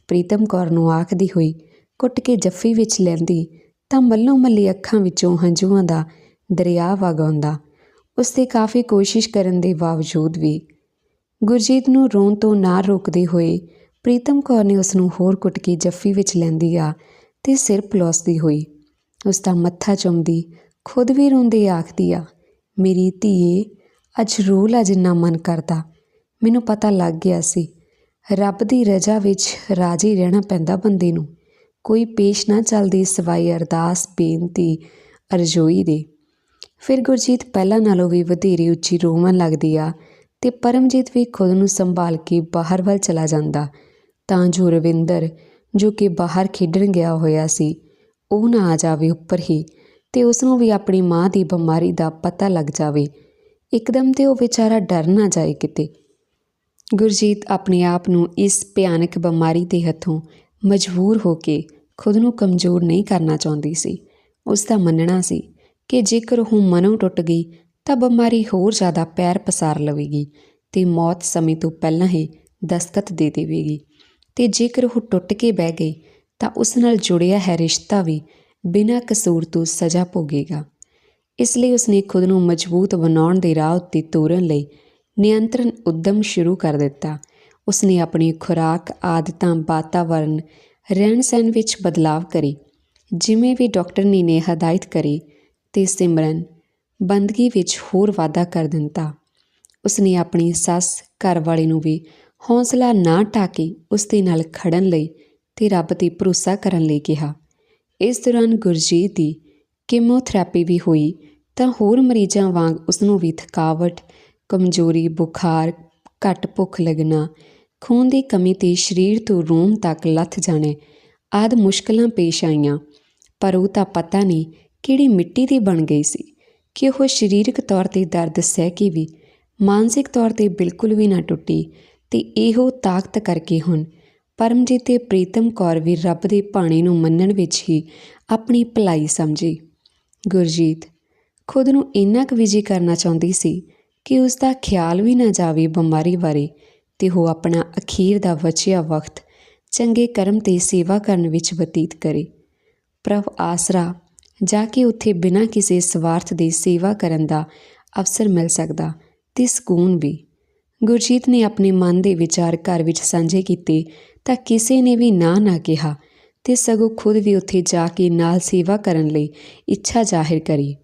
ਪ੍ਰੀਤਮ ਕੌਰ ਨੂੰ ਆਖਦੀ ਹੋਈ ਕੁੱਟ ਕੇ ਜੱਫੀ ਵਿੱਚ ਲੈਂਦੀ ਤਾਂ ਮੱਲੋਂ ਮੱਲੀ ਅੱਖਾਂ ਵਿੱਚੋਂ ਹੰਝੂਆਂ ਦਾ ਦਰਿਆ ਵਗਾਉਂਦਾ ਉਸ ਤੇ ਕਾਫੀ ਕੋਸ਼ਿਸ਼ ਕਰਨ ਦੇ ਬਾਵਜੂਦ ਵੀ ਗੁਰਜੀਤ ਨੂੰ ਰੋਣ ਤੋਂ ਨਾ ਰੋਕਦੇ ਹੋਏ ਪ੍ਰੀਤਮ ਕੌਰ ਨੇ ਉਸ ਨੂੰ ਹੋਰ ਕੁੱਟ ਕੇ ਜੱਫੀ ਵਿੱਚ ਲੈਂਦੀ ਆ ਤੇ ਸਿਰ ਪਲੋਸਦੀ ਹੋਈ। ਉਸ ਦਾ ਮੱਥਾ ਚੁੰਮਦੀ ਖੁਦ ਵੀ ਰੋਂਦੇ ਆਖਦੀ ਆ, ਮੇਰੀ ਧੀਏ ਅੱਜ ਰੋ ਲਾ ਜਿੰਨਾ ਮਨ ਕਰਦਾ। ਮੈਨੂੰ ਪਤਾ ਲੱਗ ਗਿਆ ਸੀ। ਰੱਬ ਦੀ ਰਜ਼ਾ ਵਿੱਚ ਰਾਜੀ ਰਹਿਣਾ ਪੈਂਦਾ ਬੰਦੇ ਨੂੰ। ਕੋਈ ਪੇਸ਼ ਨਾ ਚੱਲਦੀ ਸਵਾਈ ਅਰਦਾਸ, ਬੇਨਤੀ, ਅਰਜ਼ੋਈ ਦੇ। ਫਿਰ ਗੁਰਜੀਤ ਪਹਿਲਾਂ ਨਾਲੋਂ ਵੀ ਵਧੇਰੇ ਉੱਚੀ ਰੋਵਣ ਲੱਗਦੀ ਆ ਤੇ ਪਰਮਜੀਤ ਵੀ ਖੁਦ ਨੂੰ ਸੰਭਾਲ ਕੇ ਬਾਹਰ ਵੱਲ ਚਲਾ ਜਾਂਦਾ। ਤਾਂ ਜੋ ਰਵਿੰਦਰ, ਜੋ ਕਿ ਬਾਹਰ ਖੇਡਣ ਗਿਆ ਹੋਇਆ ਸੀ, ਉਹ ਨਾ ਆ ਜਾਵੇ ਉੱਪਰ ਹੀ ਤੇ ਉਸ ਨੂੰ ਵੀ ਆਪਣੀ ਮਾਂ ਦੀ ਬਿਮਾਰੀ ਦਾ ਪਤਾ ਲੱਗ ਜਾਵੇ। ਇੱਕਦਮ ਤੇ ਉਹ ਵਿਚਾਰਾ ਡਰ ਨਾ ਜਾਏ ਕਿਤੇ। ਗੁਰਜੀਤ ਆਪਣੇ ਆਪ ਨੂੰ ਇਸ ਭਿਆਨਕ ਬਿਮਾਰੀ ਦੇ ਹੱਥੋਂ ਮਜਬੂਰ ਹੋ ਕੇ ਖੁਦ ਨੂੰ ਕਮਜ਼ੋਰ ਨਹੀਂ ਕਰਨਾ ਚਾਹੁੰਦੀ ਸੀ। ਉਸ ਦਾ ਮੰਨਣਾ ਸੀ ਕਿ ਜੇਕਰ ਉਹ ਮਨੋਂ ਟੁੱਟ ਗਈ ਤਾਂ ਬਿਮਾਰੀ ਹੋਰ ਜ਼ਿਆਦਾ ਪੈਰ ਪਸਾਰ ਲਵੇਗੀ ਤੇ ਮੌਤ ਸਮੇਂ ਤੋਂ ਪਹਿਲਾਂ ਹੀ ਦਸਤਕ ਦੇ ਦੇਵੇਗੀ। ਤੇ ਜੇਕਰ ਉਹ ਟੁੱਟ ਕੇ ਬਹਿ ਗਈ ਤਾਂ ਉਸ ਨਾਲ ਜੁੜਿਆ ਹੈ ਰਿਸ਼ਤਾ ਵੀ ਬਿਨਾਂ ਕਸੂਰ ਤੋਂ ਸਜ਼ਾ ਭੋਗੇਗਾ। ਇਸ ਲਈ ਉਸਨੇ ਖੁਦ ਨੂੰ ਮਜ਼ਬੂਤ ਬਣਾਉਣ ਦੇ ਰਾਹ ਉੱਤੇ ਤੋਰਨ ਲਈ ਨਿਯੰਤਰਣ ਉਦਮ ਸ਼ੁਰੂ ਕਰ ਦਿੱਤਾ। ਉਸਨੇ ਆਪਣੀ ਖੁਰਾਕ, ਆਦਤਾਂ ਵਾਤਾਵਰਣ ਰਹਿਣ ਸਹਿਣ ਵਿੱਚ ਬਦਲਾਵ ਕਰੇ। ਜਿਵੇਂ ਵੀ ਡਾਕਟਰ ਨੇ ਨੇ ਹਦਾਇਤ ਕਰੀ ਤੇ ਸਿਮਰਨ ਬੰਦਗੀ ਵਿੱਚ ਹੋਰ ਵਾਧਾ ਕਰ ਦਿੰਦਾ। ਉਸਨੇ ਆਪਣੀ ਸੱਸ ਘਰ ਵਾਲੇ ਨੂੰ ਵੀ ਹੌਸਲਾ ਨਾ ਟਾਕੇ ਉਸ ਦੇ ਨਾਲ ਖੜਨ ਲਈ ਤੇ ਰੱਬ ਤੇ ਭਰੋਸਾ ਕਰਨ ਲਈ ਕਿਹਾ। ਇਸ ਦੌਰਾਨ ਗੁਰਜੀਤ ਦੀ ਕੀਮੋਥੈਰੇਪੀ ਵੀ ਹੋਈ, ਤਾਂ ਹੋਰ ਮਰੀਜ਼ਾਂ ਵਾਂਗ ਉਸ ਨੂੰ ਵੀ ਥਕਾਵਟ, ਕਮਜ਼ੋਰੀ, ਬੁਖਾਰ, ਘੱਟ ਭੁੱਖ ਲੱਗਣਾ, ਖੂਨ ਦੀ ਕਮੀ ਤੇ ਸਰੀਰ ਤੋਂ ਰੋਮ ਤੱਕ ਲੱਥ ਜਾਣੇ ਆਦ ਮੁਸ਼ਕਲਾਂ ਪੇਸ਼ ਆਈਆਂ, ਪਰ ਉਹ ਤਾਂ ਪਤਾ ਨਹੀਂ ਕਿਹੜੀ ਮਿੱਟੀ ਦੀ ਬਣ ਗਈ ਸੀ, ਕਿ ਉਹ ਸਰੀਰਕ ਤੌਰ ਤੇ ਦਰਦ ਸਹਿ ਕੇ ਵੀ, ਮਾਨਸਿਕ ਤੌਰ ਤੇ ਬਿਲਕੁਲ ਵੀ ਨਾ ਟੁੱਟੀ ਤੇ ਇਹੋ ਤਾਕਤ ਕਰਕੇ ਹੁਣ ਪਰਮਜੀਤ ਤੇ ਪ੍ਰੀਤਮ ਕੌਰ ਵੀ ਰੱਬ ਦੇ ਭਾਣੇ ਨੂੰ ਮੰਨਣ ਵਿੱਚ ਹੀ ਆਪਣੀ ਭਲਾਈ ਸਮਝੀ। ਗੁਰਜੀਤ, ਖੁਦ ਨੂੰ ਇੰਨਾ ਕੁ ਵਿਜੀ ਕਰਨਾ ਚਾਹੁੰਦੀ ਸੀ ਕਿ ਉਸ ਦਾ ਖਿਆਲ ਵੀ ਨਾ ਜਾਵੇ ਬਿਮਾਰੀ ਬਾਰੇ ਤੇ ਉਹ ਆਪਣਾ ਅਖੀਰ ਦਾ ਬਚਿਆ ਵਕਤ ਚੰਗੇ ਕਰਮ ਤੇ ਸੇਵਾ ਕਰਨ ਵਿੱਚ ਬਤੀਤ ਕਰੇ। ਪ੍ਰਭ ਆਸਰਾ, ਜਾ ਕੇ ਉੱਥੇ ਬਿਨਾਂ ਕਿਸੇ ਸਵਾਰਥ ਦੇ ਸੇਵਾ ਕਰਨ ਦਾ ਅਵਸਰ ਮਿਲ ਸਕਦਾ ਤੇ ਸਕੂਨ ਵੀ। ਗੁਰਜੀਤ ਨੇ ਆਪਣੇ ਮਨ ਦੇ ਵਿਚਾਰ ਘਰ ਵਿੱਚ ਸਾਂਝੇ ਕੀਤੇ ਤਾਂ ਕਿਸੇ ਨੇ ਵੀ ਨਾ ਨਾ ਕਿਹਾ ਤੇ ਸਗੋਂ ਖੁਦ ਵੀ ਉੱਥੇ ਜਾ ਕੇ ਨਾਲ ਸੇਵਾ ਕਰਨ ਲਈ ਇੱਛਾ ਜ਼ਾਹਿਰ ਕਰੀ।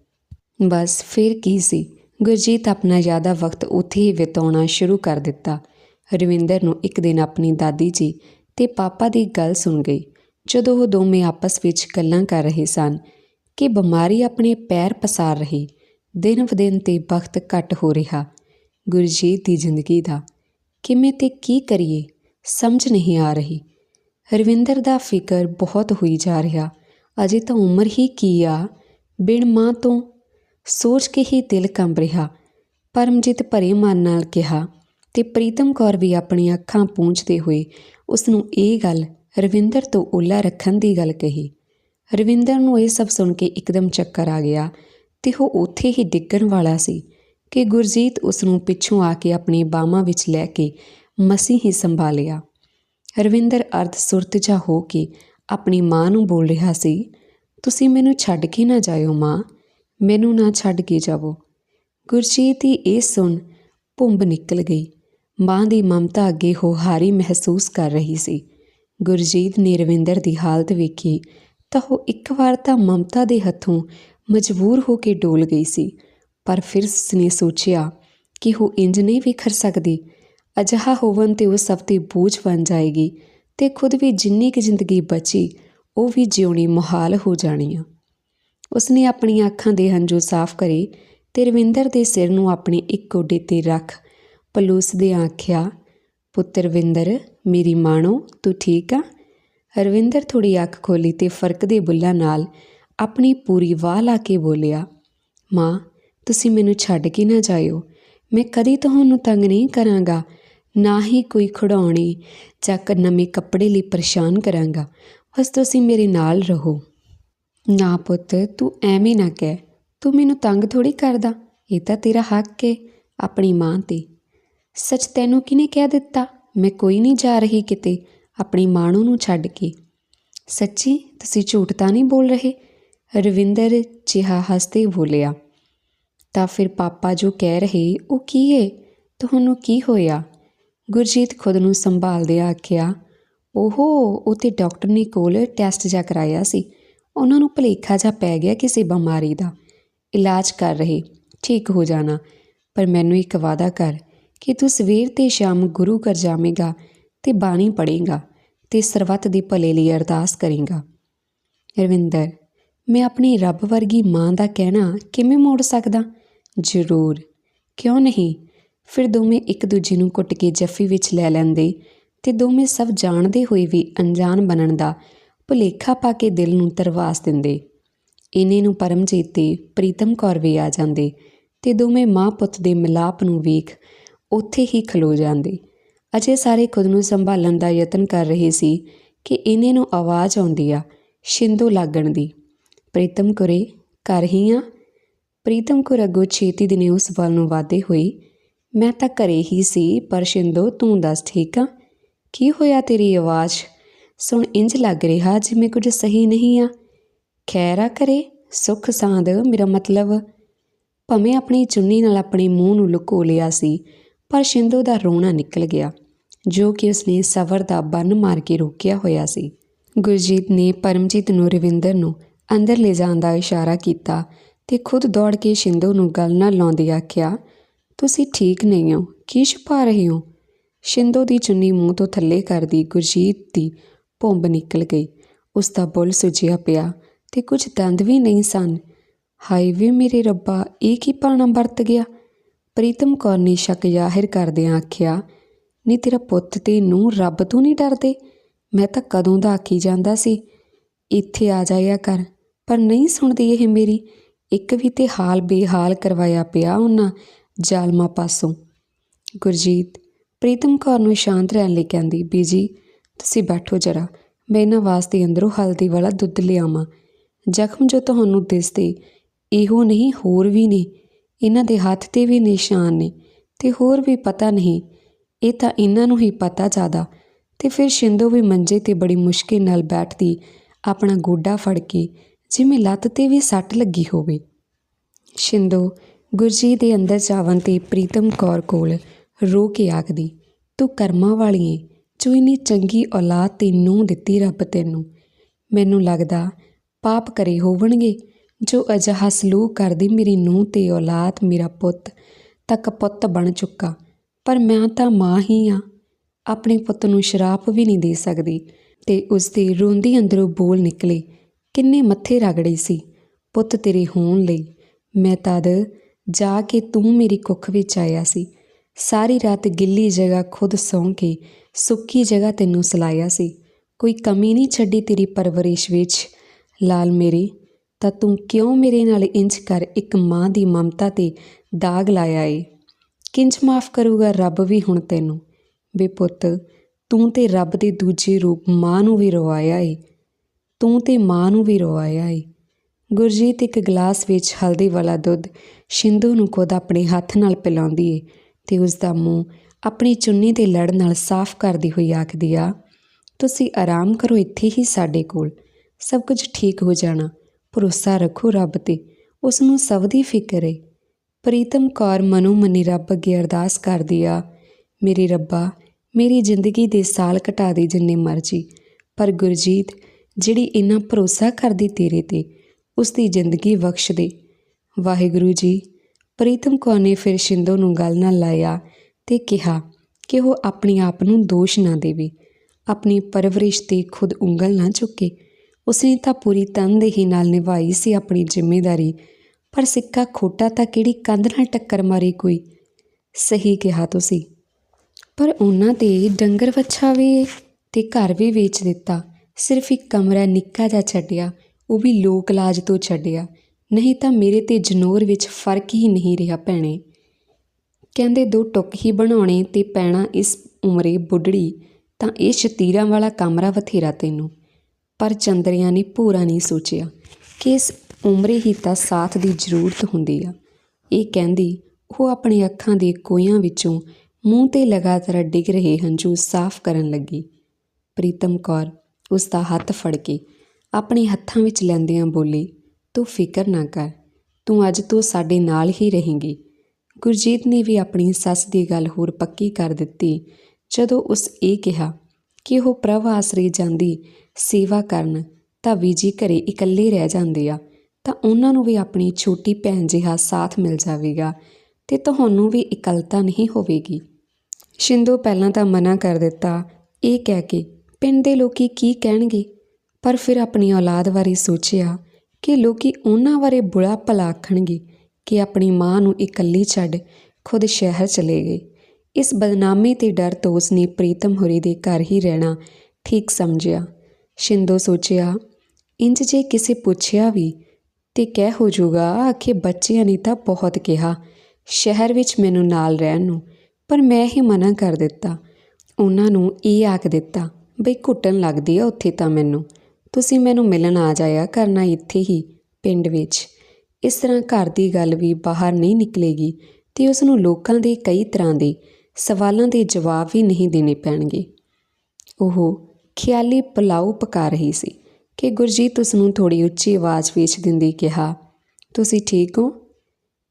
ਬਸ ਫਿਰ ਕੀ ਸੀ? ਗੁਰਜੀਤ ਆਪਣਾ ਜ਼ਿਆਦਾ ਵਕਤ ਉੱਥੇ ਹੀ ਬਿਤਾਉਣਾ ਸ਼ੁਰੂ ਕਰ ਦਿੱਤਾ। ਰਵਿੰਦਰ ਨੂੰ ਇੱਕ ਦਿਨ ਆਪਣੀ ਦਾਦੀ ਜੀ ਤੇ ਪਾਪਾ ਦੀ ਗੱਲ ਸੁਣ ਗਈ। ਜਦੋਂ ਉਹ ਦੋਵੇਂ ਆਪਸ ਵਿੱਚ ਗੱਲਾਂ ਕਰ ਰਹੇ ਸਨ ਕਿ ਬਿਮਾਰੀ ਆਪਣੇ ਪੈਰ ਪਸਾਰ ਰਹੀ, ਦਿਨ ਵਦਿਨ ਤੇ ਵਕਤ ਘਟ ਹੋ ਰਿਹਾ। ਗੁਰਜੀਤ ਦੀ ਜ਼ਿੰਦਗੀ ਦਾ ਕਿਵੇਂ ਤੇ ਕੀ ਕਰੀਏ? ਸਮਝ ਨਹੀਂ ਆ ਰਹੀ। ਰਵਿੰਦਰ ਦਾ ਫਿਕਰ ਬਹੁਤ ਹੋਈ ਜਾ ਰਿਹਾ। ਅਜੇ ਤਾਂ ਉਮਰ ਹੀ ਕੀ ਆ? ਬਿਨ ਮਾਂ ਤੋਂ ਸੋਚ ਕੇ ਹੀ ਦਿਲ ਕੰਬ ਰਿਹਾ। ਪਰਮਜੀਤ ਭਰੇ ਮਨ ਨਾਲ ਕਿਹਾ, ਤੇ ਪ੍ਰੀਤਮ ਕੌਰ ਵੀ ਆਪਣੀਆਂ ਅੱਖਾਂ ਪੂੰਝਦੇ ਹੋਏ ਉਸ ਨੂੰ ਇਹ ਗੱਲ ਰਵਿੰਦਰ ਤੋਂ ਓਲਾ ਰੱਖਣ ਦੀ ਗੱਲ ਕਹੀ। ਰਵਿੰਦਰ ਨੂੰ ਇਹ ਸਭ ਸੁਣ ਕੇ ਇੱਕਦਮ ਚੱਕਰ ਆ ਗਿਆ ਤੇ ਉਹ ਉੱਥੇ ਹੀ ਡਿੱਗਣ ਵਾਲਾ ਸੀ ਕਿ ਗੁਰਜੀਤ ਉਸ ਨੂੰ ਪਿੱਛੋਂ ਆ ਕੇ ਆਪਣੀ ਬਾਹਾਂ ਵਿੱਚ ਲੈ ਕੇ ਮਸੀਂ ਹੀ ਸੰਭਾਲਿਆ। ਰਵਿੰਦਰ ਅਰਧ ਸੁਰਤ ਜਾ ਹੋ ਕੇ ਆਪਣੀ ਮਾਂ ਨੂੰ ਬੋਲ ਰਿਹਾ ਸੀ, ਤੁਸੀਂ ਮੈਨੂੰ ਛੱਡ ਕੇ ਨਾ ਜਾਇਓ ਮਾਂ, ਮੈਨੂੰ ਨਾ ਛੱਡ ਕੇ ਜਾਵੋ। ਗੁਰਜੀਤ ਦੀ ਇਹ ਸੁਣ ਭੁੰਬ ਨਿਕਲ ਗਈ। ਮਾਂ ਦੀ ਮਮਤਾ ਅੱਗੇ ਹੋ ਹਾਰੀ ਮਹਿਸੂਸ ਕਰ ਰਹੀ ਸੀ। ਗੁਰਜੀਤ ਨੇ ਰਵਿੰਦਰ ਦੀ ਹਾਲਤ ਵੇਖੀ ਤਾਂ ਉਹ ਇੱਕ ਵਾਰ ਤਾਂ ਮਮਤਾ ਦੇ ਹੱਥੋਂ ਮਜਬੂਰ ਹੋ ਕੇ ਡੋਲ ਗਈ ਸੀ, ਪਰ ਫਿਰ ਉਸਨੇ ਸੋਚਿਆ ਕਿ ਉਹ ਇੰਜ ਨਹੀਂ ਵਿਖਰ ਸਕਦੀ। ਅਜਿਹਾ ਹੋਵਨ ਤੇ ਉਹ ਸਭ ਤੇ ਬੋਝ ਬਣ ਜਾਏਗੀ ਤੇ ਖੁਦ ਵੀ ਜਿੰਨੀ ਕੁ ਜ਼ਿੰਦਗੀ ਬਚੀ, ਉਹ ਵੀ ਜਿਉਣੀ ਮੁਹਾਲ ਹੋ ਜਾਣੀ ਆ ਉਸਨੇ ਆਪਣੀਆਂ ਅੱਖਾਂ ਦੇ ਹੰਝੂ ਸਾਫ਼ ਕਰੇ ਤੇ ਰਵਿੰਦਰ ਦੇ ਸਿਰ ਨੂੰ ਆਪਣੇ ਇੱਕ ਗੋਡੇ ਤੇ ਰੱਖ, ਪਲੂਸ ਦੇ ਆਖਿਆ, ਪੁੱਤਰ ਵਿੰਦਰ ਮੇਰੀ ਮਾਣੋ, ਤੂੰ ਠੀਕ ਆ? ਰਵਿੰਦਰ ਥੋੜੀ ਅੱਖ ਖੋਲੀ ਤੇ ਫ਼ਰਕ ਦੇ ਬੁੱਲਾਂ ਨਾਲ ਆਪਣੀ ਪੂਰੀ ਵਾਹ ਲਾ ਕੇ ਬੋਲਿਆ, ਮਾਂ, ਤੁਸੀਂ ਮੈਨੂੰ ਛੱਡ ਕੇ ਨਾ ਜਾਇਓ। ਮੈਂ ਕਦੀ ਤੁਹਾਨੂੰ ਤੰਗ ਨਹੀਂ ਕਰਾਂਗਾ। ਨਾ ਹੀ ਕੋਈ ਖਿਡੌਣੇ ਜਾਂ ਕ, ਨਵੇਂ ਕੱਪੜੇ ਲਈ ਪਰੇਸ਼ਾਨ ਕਰਾਂਗਾ। ਬਸ ਤੁਸੀਂ ਮੇਰੇ ਨਾਲ ਰਹੋ। ਨਾ ਪੁੱਤ, ਤੂੰ ਐਵੇਂ ਨਾ ਕਹਿ। ਤੂੰ ਮੈਨੂੰ ਤੰਗ ਥੋੜੀ ਕਰਦਾ। ਇਹ ਤਾਂ ਤੇਰਾ ਹੱਕ ਏ, ਆਪਣੀ ਮਾਂ ਤੇ। ਸੱਚ ਤੈਨੂੰ ਕਿਹਨੇ ਕਹਿ ਦਿੱਤਾ? ਮੈਂ ਕੋਈ ਨਹੀਂ ਜਾ ਰਹੀ ਕਿਤੇ। ਆਪਣੀ ਮਾਣੂ ਨੂੰ ਛੱਡ ਕੇ। ਸੱਚੀ, ਤੁਸੀਂ ਝੂਠ ਤਾਂ ਨਹੀਂ ਬੋਲ ਰਹੇ? ਰਵਿੰਦਰ ਜਿਹਾ ਹੱਸਦੇ ਬੋਲਿਆ। ਤਾਂ ਫਿਰ ਪਾਪਾ ਜੋ ਕਹਿ ਰਹੇ, ਉਹ ਕੀ ਏ? ਤੁਹਾਨੂੰ ਕੀ ਹੋਇਆ? ਗੁਰਜੀਤ ਖੁਦ ਨੂੰ ਸੰਭਾਲਦੇ ਆਖਿਆ, ਓਹੋ ਉਹ ਤੇ ਡਾਕਟਰ ਨੇ ਕੋਲ ਟੈਸਟ ਜਾ ਕਰਾਇਆ ਸੀ। ਉਹਨਾਂ ਨੂੰ ਭਲੇਖਾ ਜਾ ਪੈ ਗਿਆ ਕਿਸੇ ਬਿਮਾਰੀ ਦਾ। ਇਲਾਜ ਕਰ ਰਹੇ, ਠੀਕ ਹੋ ਜਾਣਾ। ਪਰ ਮੈਨੂੰ ਇੱਕ ਵਾਅਦਾ ਕਰ ਕਿ ਤੂੰ ਸਵੇਰ ਤੇ ਸ਼ਾਮ ਗੁਰੂ ਘਰ ਜਾਵੇਂਗਾ ਤੇ ਬਾਣੀ ਪੜ੍ਹੇਗਾ ਤੇ ਸਰਬੱਤ ਦੇ ਭਲੇ ਲਈ ਅਰਦਾਸ ਕਰੇਗਾ। ਰਵਿੰਦਰ, ਮੈਂ ਆਪਣੀ ਰੱਬ ਵਰਗੀ ਮਾਂ ਦਾ ਕਹਿਣਾ ਕਿਵੇਂ ਮੋੜ ਸਕਦਾ? ਜ਼ਰੂਰ। ਕਿਉਂ ਨਹੀਂ? ਫਿਰ ਦੋਵੇਂ ਇੱਕ ਦੂਜੇ ਨੂੰ ਕੁੱਟ ਕੇ ਜੱਫੀ ਵਿੱਚ ਲੈ ਲੈਂਦੇ ਤੇ ਦੋਵੇਂ ਸਭ ਜਾਣਦੇ ਹੋਏ ਵੀ ਅਣਜਾਣ ਬਣਨ ਦਾ ਭੁਲੇਖਾ ਪਾ ਕੇ ਦਿਲ ਨੂੰ ਤਰਵਾਸ ਦਿੰਦੇ। ਇਨੇ ਨੂੰ ਪਰਮਜੀਤ ਤੇ ਪ੍ਰੀਤਮ ਕੌਰ ਵੀ ਆ ਜਾਂਦੇ ਤੇ ਦੋਵੇਂ ਮਾਂ ਪੁੱਤ ਦੇ ਮਿਲਾਪ ਨੂੰ ਵੇਖ ਉੱਥੇ ਹੀ ਖਲੋ ਜਾਂਦੇ। ਅਜੇ ਸਾਰੇ ਖੁਦ ਨੂੰ ਸੰਭਾਲਣ ਦਾ ਯਤਨ ਕਰ ਰਹੇ ਸੀ ਕਿ ਇਨੇ ਨੂੰ ਆਵਾਜ਼ ਆਉਂਦੀ ਆ ਸ਼ਿੰਦੋ ਲੱਗਣ ਦੀ। ਪ੍ਰੀਤਮ ਕੁਰੇ ਕਰ ਹੀ ਆ? ਪ੍ਰੀਤਮ ਕੁਰ ਅੱਗੋਂ ਛੇਤੀ ਦਿਨੇ ਉਸ ਵੱਲ ਨੂੰ ਵਾਦੇ ਹੋਈ ਮੈਂ ਤਾਂ ਘਰੇ ਹੀ ਸੀ, ਪਰ ਸ਼ਿੰਦੋ, ਤੂੰ ਦੱਸ, ਠੀਕ ਆ? ਕੀ ਹੋਇਆ ਤੇਰੀ ਆਵਾਜ਼? ਸੁਣ, ਇੰਜ ਲੱਗ ਰਿਹਾ ਜਿਵੇਂ ਕੁਝ ਸਹੀ ਨਹੀਂ ਆ। ਖੈਰਾ ਕਰੇ ਸੁਖ ਸਾਂਦ, ਮੇਰਾ ਮਤਲਬ। ਭਵੇਂ ਆਪਣੀ ਚੁੰਨੀ ਨਾਲ ਆਪਣੇ ਮੂੰਹ ਨੂੰ ਲੁਕੋ ਲਿਆ ਸੀ, ਪਰ ਸ਼ਿੰਦੋ ਦਾ ਰੋਣਾ ਨਿਕਲ ਗਿਆ, ਜੋ ਕਿ ਉਸਨੇ ਸਵਰ ਦਾ ਬੰਨ ਮਾਰ ਕੇ ਰੋਕਿਆ ਹੋਇਆ ਸੀ। ਗੁਰਜੀਤ ਨੇ ਪਰਮਜੀਤ ਨੂੰ, ਰਵਿੰਦਰ ਨੂੰ ਅੰਦਰ ਲੈ ਜਾਣ ਦਾ ਇਸ਼ਾਰਾ ਕੀਤਾ ਤੇ ਖੁਦ ਦੌੜ ਕੇ ਸ਼ਿੰਦੋ ਨੂੰ ਗੱਲ ਨਾਲ ਲਾਉਂਦੀ ਆਖਿਆ ਤੁਸੀਂ ਠੀਕ ਨਹੀਂ ਹੋ, ਕੀ ਛੁਪਾ ਰਹੇ ਹੋ? ਸ਼ਿੰਦੋ ਦੀ ਚੁੰਨੀ ਮੂੰਹ ਤੋਂ ਥੱਲੇ ਕਰਦੀ ਗੁਰਜੀਤ ਦੀ ਭੁੰਬ ਨਿਕਲ ਗਈ। ਉਸ ਦਾ ਬੁੱਲ ਸੁਜਿਆ ਪਿਆ ਤੇ ਕੁਝ ਦੰਦ ਵੀ ਨਹੀਂ ਸਨ। ਹਾਏ ਵੇ ਮੇਰੇ ਰੱਬਾ, ਇਹ ਕੀ ਪਾਣਾ ਵਰਤ ਗਿਆ? ਪ੍ਰੀਤਮ ਕੌਰ ਨੇ ਸ਼ੱਕ ਜ਼ਾਹਿਰ ਕਰਦਿਆਂ ਆਖਿਆ ਨਹੀਂ ਤੇਰਾ ਪੁੱਤ ਤੇ ਨੂੰ ਰੱਬ ਤੋਂ ਨਹੀਂ ਡਰਦੇ? ਮੈਂ ਤਾਂ ਕਦੋਂ ਦਾ ਆਖੀ ਜਾਂਦਾ ਸੀ, ਇੱਥੇ ਆ ਜਾਇਆ ਕਰ। ਪਰ ਨਹੀਂ ਸੁਣਦੀ ਇਹ ਮੇਰੀ। ਇੱਕ ਵੀ ਤੇ ਹਾਲ ਬੇਹਾਲ ਕਰਵਾਇਆ ਪਿਆ ਉਹਨਾਂ ਜ਼ਾਲਮਾ ਪਾਸੋਂ। ਗੁਰਜੀਤ, ਪ੍ਰੀਤਮ ਕੌਰ ਨੂੰ ਸ਼ਾਂਤ ਰਹਿਣ ਲਈ ਕਹਿੰਦੀ ਬੀਜੀ ਤੁਸੀਂ ਬੈਠੋ ਜਰਾ, ਮੈਂ ਇਹਨਾਂ ਵਾਸਤੇ ਅੰਦਰੋਂ ਹਲਦੀ ਵਾਲਾ ਦੁੱਧ ਲਿਆਵਾਂ ਜ਼ਖਮ ਜੋ ਤੁਹਾਨੂੰ ਦਿਸਦੇ, ਇਹੋ ਨਹੀਂ, ਹੋਰ ਵੀ ਨੇ। ਇਹਨਾਂ ਦੇ ਹੱਥ ਤੇ ਵੀ ਨਿਸ਼ਾਨ ਨੇ, ਤੇ ਹੋਰ ਵੀ ਪਤਾ ਨਹੀਂ। ਇਹ ਤਾਂ ਇਹਨਾਂ ਨੂੰ ਹੀ ਪਤਾ ਜ਼ਿਆਦਾ। ਤੇ ਫਿਰ ਸ਼ਿੰਦੋ ਵੀ ਮੰਜੇ ਤੇ ਬੜੀ ਮੁਸ਼ਕਿਲ ਨਾਲ ਬੈਠਦੀ, ਆਪਣਾ ਗੋਡਾ ਫੜ ਕੇ, ਜਿਵੇਂ ਲੱਤ ਤੇ ਵੀ ਸੱਟ ਲੱਗੀ ਹੋਵੇ। ਸ਼ਿੰਦੋ ਗੁਰਜੀਤ ਦੇ ਅੰਦਰ ਜਾਵਣ ਤੇ ਪ੍ਰੀਤਮ ਕੌਰ ਕੋਲ ਰੋ ਕੇ ਆਖਦੀ, ਤੂੰ ਕਰਮਾਂ ਵਾਲੀਏ ਜੋ ਇੰਨੀ ਚੰਗੀ ਔਲਾਦ ਤੇ ਨੂੰਹ ਦਿੱਤੀ ਰੱਬ ਤੈਨੂੰ। ਮੈਨੂੰ ਲੱਗਦਾ ਪਾਪ ਕਰੇ ਹੋਵਣਗੇ। ਜੋ ਅਜਿਹਾ ਸਲੂਕ ਕਰਦੀ ਮੇਰੀ ਨੂੰਹ ਤੇ ਔਲਾਦ, ਮੇਰਾ ਪੁੱਤ, ਤੱਕ ਪੁੱਤ ਬਣ ਚੁੱਕਾ। ਪਰ ਮੈਂ ਤਾਂ ਮਾਂ ਹੀ ਆ। ਆਪਣੇ ਪੁੱਤ ਨੂੰ ਸ਼ਰਾਪ ਵੀ ਨਹੀਂ ਦੇ ਸਕਦੀ। ਤੇ ਉਸ ਦੇ ਰੋਂਦੀ ਅੰਦਰੋਂ ਬੋਲ ਨਿਕਲੇ, ਕਿੰਨੇ ਮੱਥੇ ਰਗੜੇ ਸੀ। ਪੁੱਤ ਤੇਰੇ ਹੋਣ ਲਈ। ਮੈਂ ਤਦ ਜਾ ਕੇ ਤੂੰ ਮੇਰੀ ਕੁੱਖ ਵਿੱਚ ਆਇਆ ਸੀ। ਸਾਰੀ ਰਾਤ ਗਿੱਲੀ ਜਗ੍ਹਾ ਖੁਦ ਸੌਂ ਕੇ ਸੁੱਕੀ ਜਗ੍ਹਾ ਤੈਨੂੰ ਸਲਾਇਆ ਸੀ। ਕੋਈ ਕਮੀ ਨਹੀਂ ਛੱਡੀ ਤੇਰੀ ਪਰਵਰਿਸ਼ ਵਿੱਚ। ਲਾਲ ਮੇਰੇ, ਤਾਂ ਤੂੰ ਕਿਉਂ ਮੇਰੇ ਨਾਲ ਇੰਜ ਕਰ ਇੱਕ ਮਾਂ ਦੀ ਮਮਤਾ ਤੇ ਦਾਗ ਲਾਇਆ ਏ? ਕਿੰਜ ਮਾਫ ਕਰੂਗਾ ਰੱਬ ਵੀ ਹੁਣ ਤੈਨੂੰ? ਵੇ ਪੁੱਤ, ਤੂੰ ਤੇ ਰੱਬ ਦੇ ਦੂਜੇ ਰੂਪ ਮਾਂ ਨੂੰ ਵੀ ਰਵਾਇਆ ਏ। ਤੂੰ ਤੇ ਮਾਂ ਨੂੰ ਵੀ ਰਵਾਇਆ ਏ। ਗੁਰਜੀਤ ਇੱਕ ਗਲਾਸ ਵਿੱਚ ਹਲਦੀ ਵਾਲਾ ਦੁੱਧ ਸ਼ਿੰਦੂ ਨੂੰ ਖੁਦ ਆਪਣੇ ਹੱਥ ਨਾਲ ਪਿਲਾਉਂਦੀ ਏ ਤੇ ਉਸ ਦਾ ਮੂੰਹ ਆਪਣੀ ਚੁੰਨੀ ਦੇ ਲੜ ਨਾਲ ਸਾਫ਼ ਕਰਦੀ ਹੋਈ ਆਖਦੀ ਆ, ਤੁਸੀਂ ਆਰਾਮ ਕਰੋ ਇੱਥੇ ਹੀ ਸਾਡੇ ਕੋਲ। ਸਭ ਕੁਝ ਠੀਕ ਹੋ ਜਾਣਾ। ਭਰੋਸਾ ਰੱਖੋ ਰੱਬ ਤੇ। ਉਸ ਨੂੰ ਸਭ ਦੀ ਫਿਕਰ ਏ ਪ੍ਰੀਤਮ ਕੌਰ ਮਨੋ ਮਨੀ ਰੱਬ ਅੱਗੇ ਅਰਦਾਸ ਕਰਦੀ ਆ, ਮੇਰੇ ਰੱਬਾ, ਮੇਰੀ ਜ਼ਿੰਦਗੀ ਦੇ ਸਾਲ ਘਟਾ ਦੇ ਜਿੰਨੇ ਮਰਜ਼ੀ। ਪਰ ਗੁਰਜੀਤ, ਜਿਹੜੀ ਇੰਨਾ ਭਰੋਸਾ ਕਰਦੀ ਤੇਰੇ ਤੇ ਉਸ ਦੀ ਜ਼ਿੰਦਗੀ ਬਖਸ਼ ਦੇ ਵਾਹਿਗੁਰੂ ਜੀ, ਪ੍ਰੀਤਮ ਕੌਰ ਨੇ ਫਿਰ ਸ਼ਿੰਦੋ ਨੂੰ ਗੱਲ ਨਾਲ ਲਾਇਆ ਤੇ ਕਿਹਾ ਕਿ ਉਹ ਆਪਣੇ ਆਪ ਨੂੰ ਦੋਸ਼ ਨਾ ਦੇਵੇ। ਆਪਣੀ ਪਰਵਰਿਸ਼ ਤੇ ਖੁਦ ਉਂਗਲ ਨਾ ਚੁੱਕੇ। ਉਸਨੇ ਤਾਂ ਪੂਰੀ ਤਨਦੇਹੀ ਨਾਲ ਨਿਭਾਈ ਸੀ ਆਪਣੀ ਜ਼ਿੰਮੇਵਾਰੀ ਪਰ ਸਿੱਕਾ ਖੋਟਾ ਤਾਂ ਕਿਹੜੀ ਕੰਧ ਨਾਲ ਟੱਕਰ ਮਾਰੀ ਕੋਈ? ਸਹੀ ਕਿਹਾ ਤੁਸੀਂ। ਪਰ ਉਹਨਾਂ 'ਤੇ ਡੰਗਰ ਵੱਛਾ ਵੀ ਤੇ ਘਰ ਵੀ ਵੇਚ ਦਿੱਤਾ। ਸਿਰਫ ਇੱਕ ਕਮਰਾ ਨਿੱਕਾ ਜਿਹਾ ਛੱਡਿਆ ਉਹ ਵੀ ਲੋਕ ਲਾਜ ਤੋਂ ਛੱਡਿਆ। ਨਹੀਂ ਤਾਂ ਮੇਰੇ ਤੇ ਜਨੌਰ ਵਿੱਚ ਫ਼ਰਕ ਹੀ ਨਹੀਂ ਰਿਹਾ ਭੈਣੇ। ਕਹਿੰਦੇ ਦੋ ਟੁੱਕ ਹੀ ਬਣਾਉਣੇ ਤੇ ਪੈਣਾ ਇਸ ਉਮਰੇ ਬੁੱਢੜੀ, ਤਾਂ ਇਹ ਸ਼ਤੀਰਾਂ ਵਾਲਾ ਕਮਰਾ ਬਥੇਰਾ ਤੈਨੂੰ। ਪਰ ਚੰਦਰਿਆਂ ਨੇ ਪੂਰਾ ਨਹੀਂ ਸੋਚਿਆ ਕਿ ਇਸ ਉਮਰੇ ਹੀ ਤਾਂ ਸਾਥ ਦੀ ਜ਼ਰੂਰਤ ਹੁੰਦੀ ਆ। ਇਹ ਕਹਿੰਦੀ, ਉਹ ਆਪਣੀ ਅੱਖਾਂ ਦੇ ਕੋਇਆਂ ਵਿੱਚੋਂ ਮੂੰਹ ਤੇ ਲਗਾਤਾਰ ਡਿੱਗ ਰਹੇ ਹੰਝੂ ਸਾਫ਼ ਕਰਨ ਲੱਗੀ। ਪ੍ਰੀਤਮ ਕੌਰ ਉਸ ਦਾ ਹੱਥ ਫੜ ਕੇ ਆਪਣੇ ਹੱਥਾਂ ਵਿੱਚ ਲੈਂਦਿਆਂ ਬੋਲੀ, ਤੂੰ ਫਿਕਰ ਨਾ ਕਰ, ਤੂੰ ਅੱਜ ਤੋਂ ਸਾਡੇ ਨਾਲ ਹੀ ਰਹੇਂਗੀ। ਗੁਰਜੀਤ ਨੇ ਵੀ ਆਪਣੀ ਸੱਸ ਦੀ ਗੱਲ ਹੋਰ ਪੱਕੀ ਕਰ ਦਿੱਤੀ, ਜਦੋਂ ਉਸ ਇਹ ਕਿਹਾ ਕਿ ਉਹ ਪ੍ਰਭ ਆਸਰੇ ਜਾਂਦੀ ਸੇਵਾ ਕਰਨ, ਤਾਂ ਵੀਜੀ ਘਰੇ ਇਕੱਲੇ ਰਹਿ ਜਾਂਦੇ ਆ, ਤਾਂ ਉਹਨਾਂ ਨੂੰ ਵੀ ਆਪਣੀ ਛੋਟੀ ਭੈਣ ਜਿਹਾ ਸਾਥ ਮਿਲ ਜਾਵੇਗਾ ਤੇ ਤੁਹਾਨੂੰ ਵੀ ਇਕੱਲਤਾ ਨਹੀਂ ਹੋਵੇਗੀ। ਸ਼ਿੰਦੋ ਪਹਿਲਾਂ ਤਾਂ ਮਨਾ ਕਰ ਦਿੱਤਾ, ਇਹ ਕਹਿ ਕੇ, ਪਿੰਡ ਦੇ ਲੋਕੀ ਕੀ ਕਹਿਣਗੇ? ਪਰ ਫਿਰ ਆਪਣੀ ਔਲਾਦ ਬਾਰੇ ਸੋਚਿਆ ਕਿ ਲੋਕੀ ਉਹਨਾਂ ਬਾਰੇ ਬੁਰਾ ਭਲਾ ਆਖਣਗੇ ਕਿ ਆਪਣੀ ਮਾਂ ਨੂੰ ਇਕੱਲੀ ਛੱਡ ਖੁਦ ਸ਼ਹਿਰ ਚਲੇ ਗਏ। ਇਸ ਬਦਨਾਮੀ ਤੇ ਡਰ ਤੋਂ ਉਸਨੇ ਪ੍ਰੀਤਮ ਹੋਰੀ ਦੇ ਘਰ ਹੀ ਰਹਿਣਾ ਠੀਕ ਸਮਝਿਆ। ਸ਼ਿੰਦੋ ਸੋਚਿਆ, ਇੰਜ ਜੇ ਕਿਸੇ ਪੁੱਛਿਆ ਵੀ ਤੇ ਕਹਿ ਹੋ ਜਾਊਗਾ, ਆਖੇ ਬੱਚਿਆਂ ਨੇ ਤਾਂ ਬਹੁਤ ਕਿਹਾ, ਸ਼ਹਿਰ ਵਿੱਚ ਮੈਨੂੰ ਨਾਲ ਰਹਿਣ ਨੂੰ, ਪਰ ਮੈਂ ਹੀ ਮਨਾ ਕਰ ਦਿੱਤਾ। ਉਹਨਾਂ ਨੂੰ ਇਹ ਆਖ ਦਿੱਤਾ, ਬਈ ਘੁੱਟਣ ਲੱਗਦੀ ਆ ਉੱਥੇ ਤਾਂ ਮੈਨੂੰ। ਤੁਸੀਂ ਮੈਨੂੰ ਮਿਲਣ ਆ ਜਾਇਆ ਕਰਨਾ ਇੱਥੇ ਹੀ, ਪਿੰਡ ਵਿੱਚ। ਇਸ ਤਰ੍ਹਾਂ ਘਰ ਦੀ ਗੱਲ ਵੀ ਬਾਹਰ ਨਹੀਂ ਨਿਕਲੇਗੀ ਤੇ ਉਸ ਨੂੰ ਲੋਕਾਂ ਦੇ ਕਈ ਤਰ੍ਹਾਂ ਦੇ ਸਵਾਲਾਂ ਦੇ ਜਵਾਬ ਵੀ ਨਹੀਂ ਦੇਣੇ ਪੈਣਗੇ। ਉਹ ਖਿਆਲੀ ਪਲਾਉ ਪਕਾ ਰਹੀ ਸੀ ਕਿ ਗੁਰਜੀਤ ਉਸ ਨੂੰ ਥੋੜੀ ਉੱਚੀ ਆਵਾਜ਼ ਵਿੱਚ ਦਿੰਦੀ ਕਿਹਾ, ਤੁਸੀਂ ਠੀਕ ਹੋ?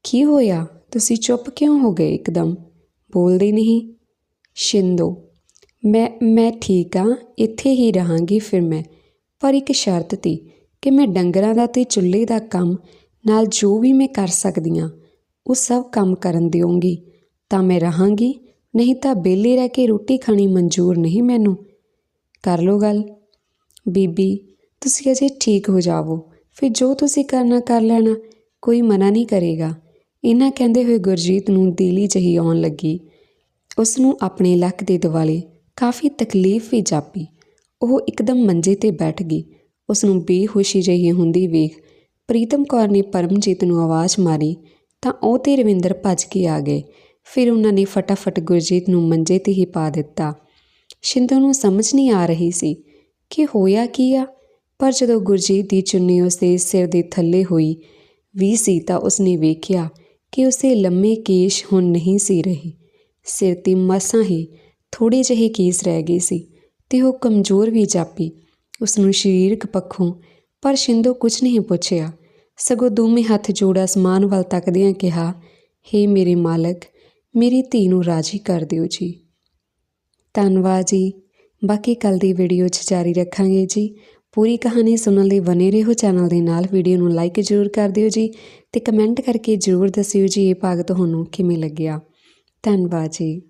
ਕੀ ਹੋਇਆ? ਤੁਸੀਂ ਚੁੱਪ ਕਿਉਂ ਹੋ ਗਏ ਇੱਕਦਮ? ਬੋਲਦੇ ਨਹੀਂ? ਸ਼ਿੰਦੋ ਮੈਂ ਮੈਂ ਠੀਕ ਆ ਇੱਥੇ ਹੀ ਰਹਾਂਗੀ ਫਿਰ ਮੈਂ। ਪਰ ਇੱਕ ਸ਼ਰਤ ਤੀ ਕਿ ਮੈਂ ਡੰਗਰਾਂ ਦਾ ਤੇ ਚੁੱਲ੍ਹੇ ਦਾ ਕੰਮ ਨਾਲ ਜੋ ਵੀ ਮੈਂ ਕਰ ਸਕਦੀ ਹਾਂ ਉਹ ਸਭ ਕੰਮ ਕਰਨ ਦਿਓਗੀ ਤਾਂ ਮੈਂ ਰਹਾਂਗੀ, ਨਹੀਂ ਤਾਂ ਬੇਲੇ ਰਹਿ ਕੇ ਰੋਟੀ ਖਾਣੀ ਮਨਜ਼ੂਰ ਨਹੀਂ ਮੈਨੂੰ। ਕਰ ਲੋ ਗੱਲ। ਬੀਬੀ, ਤੁਸੀਂ ਅਜੇ ਠੀਕ ਹੋ ਜਾਵੋ। ਫਿਰ ਜੋ ਤੁਸੀਂ ਕਰਨਾ ਕਰ ਲੈਣਾ, ਕੋਈ ਮਨਾ ਨਹੀਂ ਕਰੇਗਾ। ਇਹਨਾਂ ਕਹਿੰਦੇ ਹੋਏ ਗੁਰਜੀਤ ਨੂੰ ਦਿੱਲੀ ਜਹੀ ਆਉਣ ਲੱਗੀ। ਉਸ ਨੂੰ ਆਪਣੇ ਲੱਕ ਦੇ ਦਿਵਾਲੇ ਕਾਫੀ ਤਕਲੀਫ ਵੀ ਜਾਪੀ। ਉਹ ਇੱਕਦਮ ਮੰਜੇ ਤੇ ਬੈਠ ਗਈ। ਉਸ ਨੂੰ ਬੇਹੋਸ਼ੀ ਜਿਹੀ ਹੁੰਦੀ ਵੇਖ ਪ੍ਰੀਤਮ ਕੌਰ ਨੇ ਪਰਮਜੀਤ ਨੂੰ ਆਵਾਜ਼ ਮਾਰੀ, ਤਾਂ ਉਹ ਤੇ ਰਵਿੰਦਰ ਭੱਜ ਕੇ ਆ ਗਏ। ਫਿਰ ਉਹਨਾਂ ਨੇ ਫਟਾਫਟ ਗੁਰਜੀਤ ਨੂੰ ਮੰਜੇ ਤੇ ਹੀ ਪਾ ਦਿੱਤਾ। ਸ਼ਿੰਦੂ ਨੂੰ ਸਮਝ ਨਹੀਂ ਆ ਰਹੀ ਸੀ ਕਿ ਹੋਇਆ ਕੀ ਆ, ਪਰ ਜਦੋਂ ਗੁਰਜੀਤ ਦੀ ਚੁੰਨੀ ਉਸਦੇ ਸਿਰ ਦੇ ਥੱਲੇ ਹੋਈ, ਵੀ ਸੀ ਤਾਂ ਉਸਨੇ ਵੇਖਿਆ ਕਿ ਉਸੇ ਲੰਮੇ ਕੇਸ਼ ਹੁਣ ਨਹੀਂ ਸੀ ਰਹੇ। ਸਿਰ ਤੇ ਮਸਾਂ ਹੀ ਥੋੜੇ ਜਿਹੇ ਕੇਸ ਰਹਿ ਗਏ ਸੀ। ਤੇ ਉਹ ਕਮਜ਼ੋਰ ਵੀ ਜਾਪੀ। ਉਸ ਨੂੰ ਸਰੀਰਕ ਪੱਖੋਂ ਪਰ ਸ਼ਿੰਦੋ ਕੁਝ ਨਹੀਂ ਪੁੱਛਿਆ। ਸਗੋਂ ਦੋਵੇਂ ਹੱਥ ਜੋੜ ਅਸਮਾਨ ਵੱਲ ਤੱਕਦਿਆਂ ਕਿਹਾ, ਹੇ ਮੇਰੇ ਮਾਲਕ, ਮੇਰੀ ਧੀ ਨੂੰ ਰਾਜੀ ਕਰ ਦਿਓ ਜੀ। ਧੰਨਵਾਦ ਜੀ। ਬਾਕੀ ਕੱਲ ਦੀ ਵੀਡੀਓ 'ਚ ਜਾਰੀ ਰੱਖਾਂਗੇ ਜੀ। ਪੂਰੀ ਕਹਾਣੀ ਸੁਣਨ ਲਈ ਬਨੇ ਰਹੋ ਚੈਨਲ ਦੇ ਨਾਲ। ਵੀਡੀਓ ਨੂੰ ਲਾਈਕ ਜ਼ਰੂਰ ਕਰ ਦਿਓ ਜੀ ਤੇ ਕਮੈਂਟ ਕਰਕੇ ਜ਼ਰੂਰ ਦੱਸਿਓ ਜੀ ਇਹ ਭਾਗ ਤੁਹਾਨੂੰ ਕਿਵੇਂ ਲੱਗਿਆ। ਧੰਨਵਾਦ ਜੀ।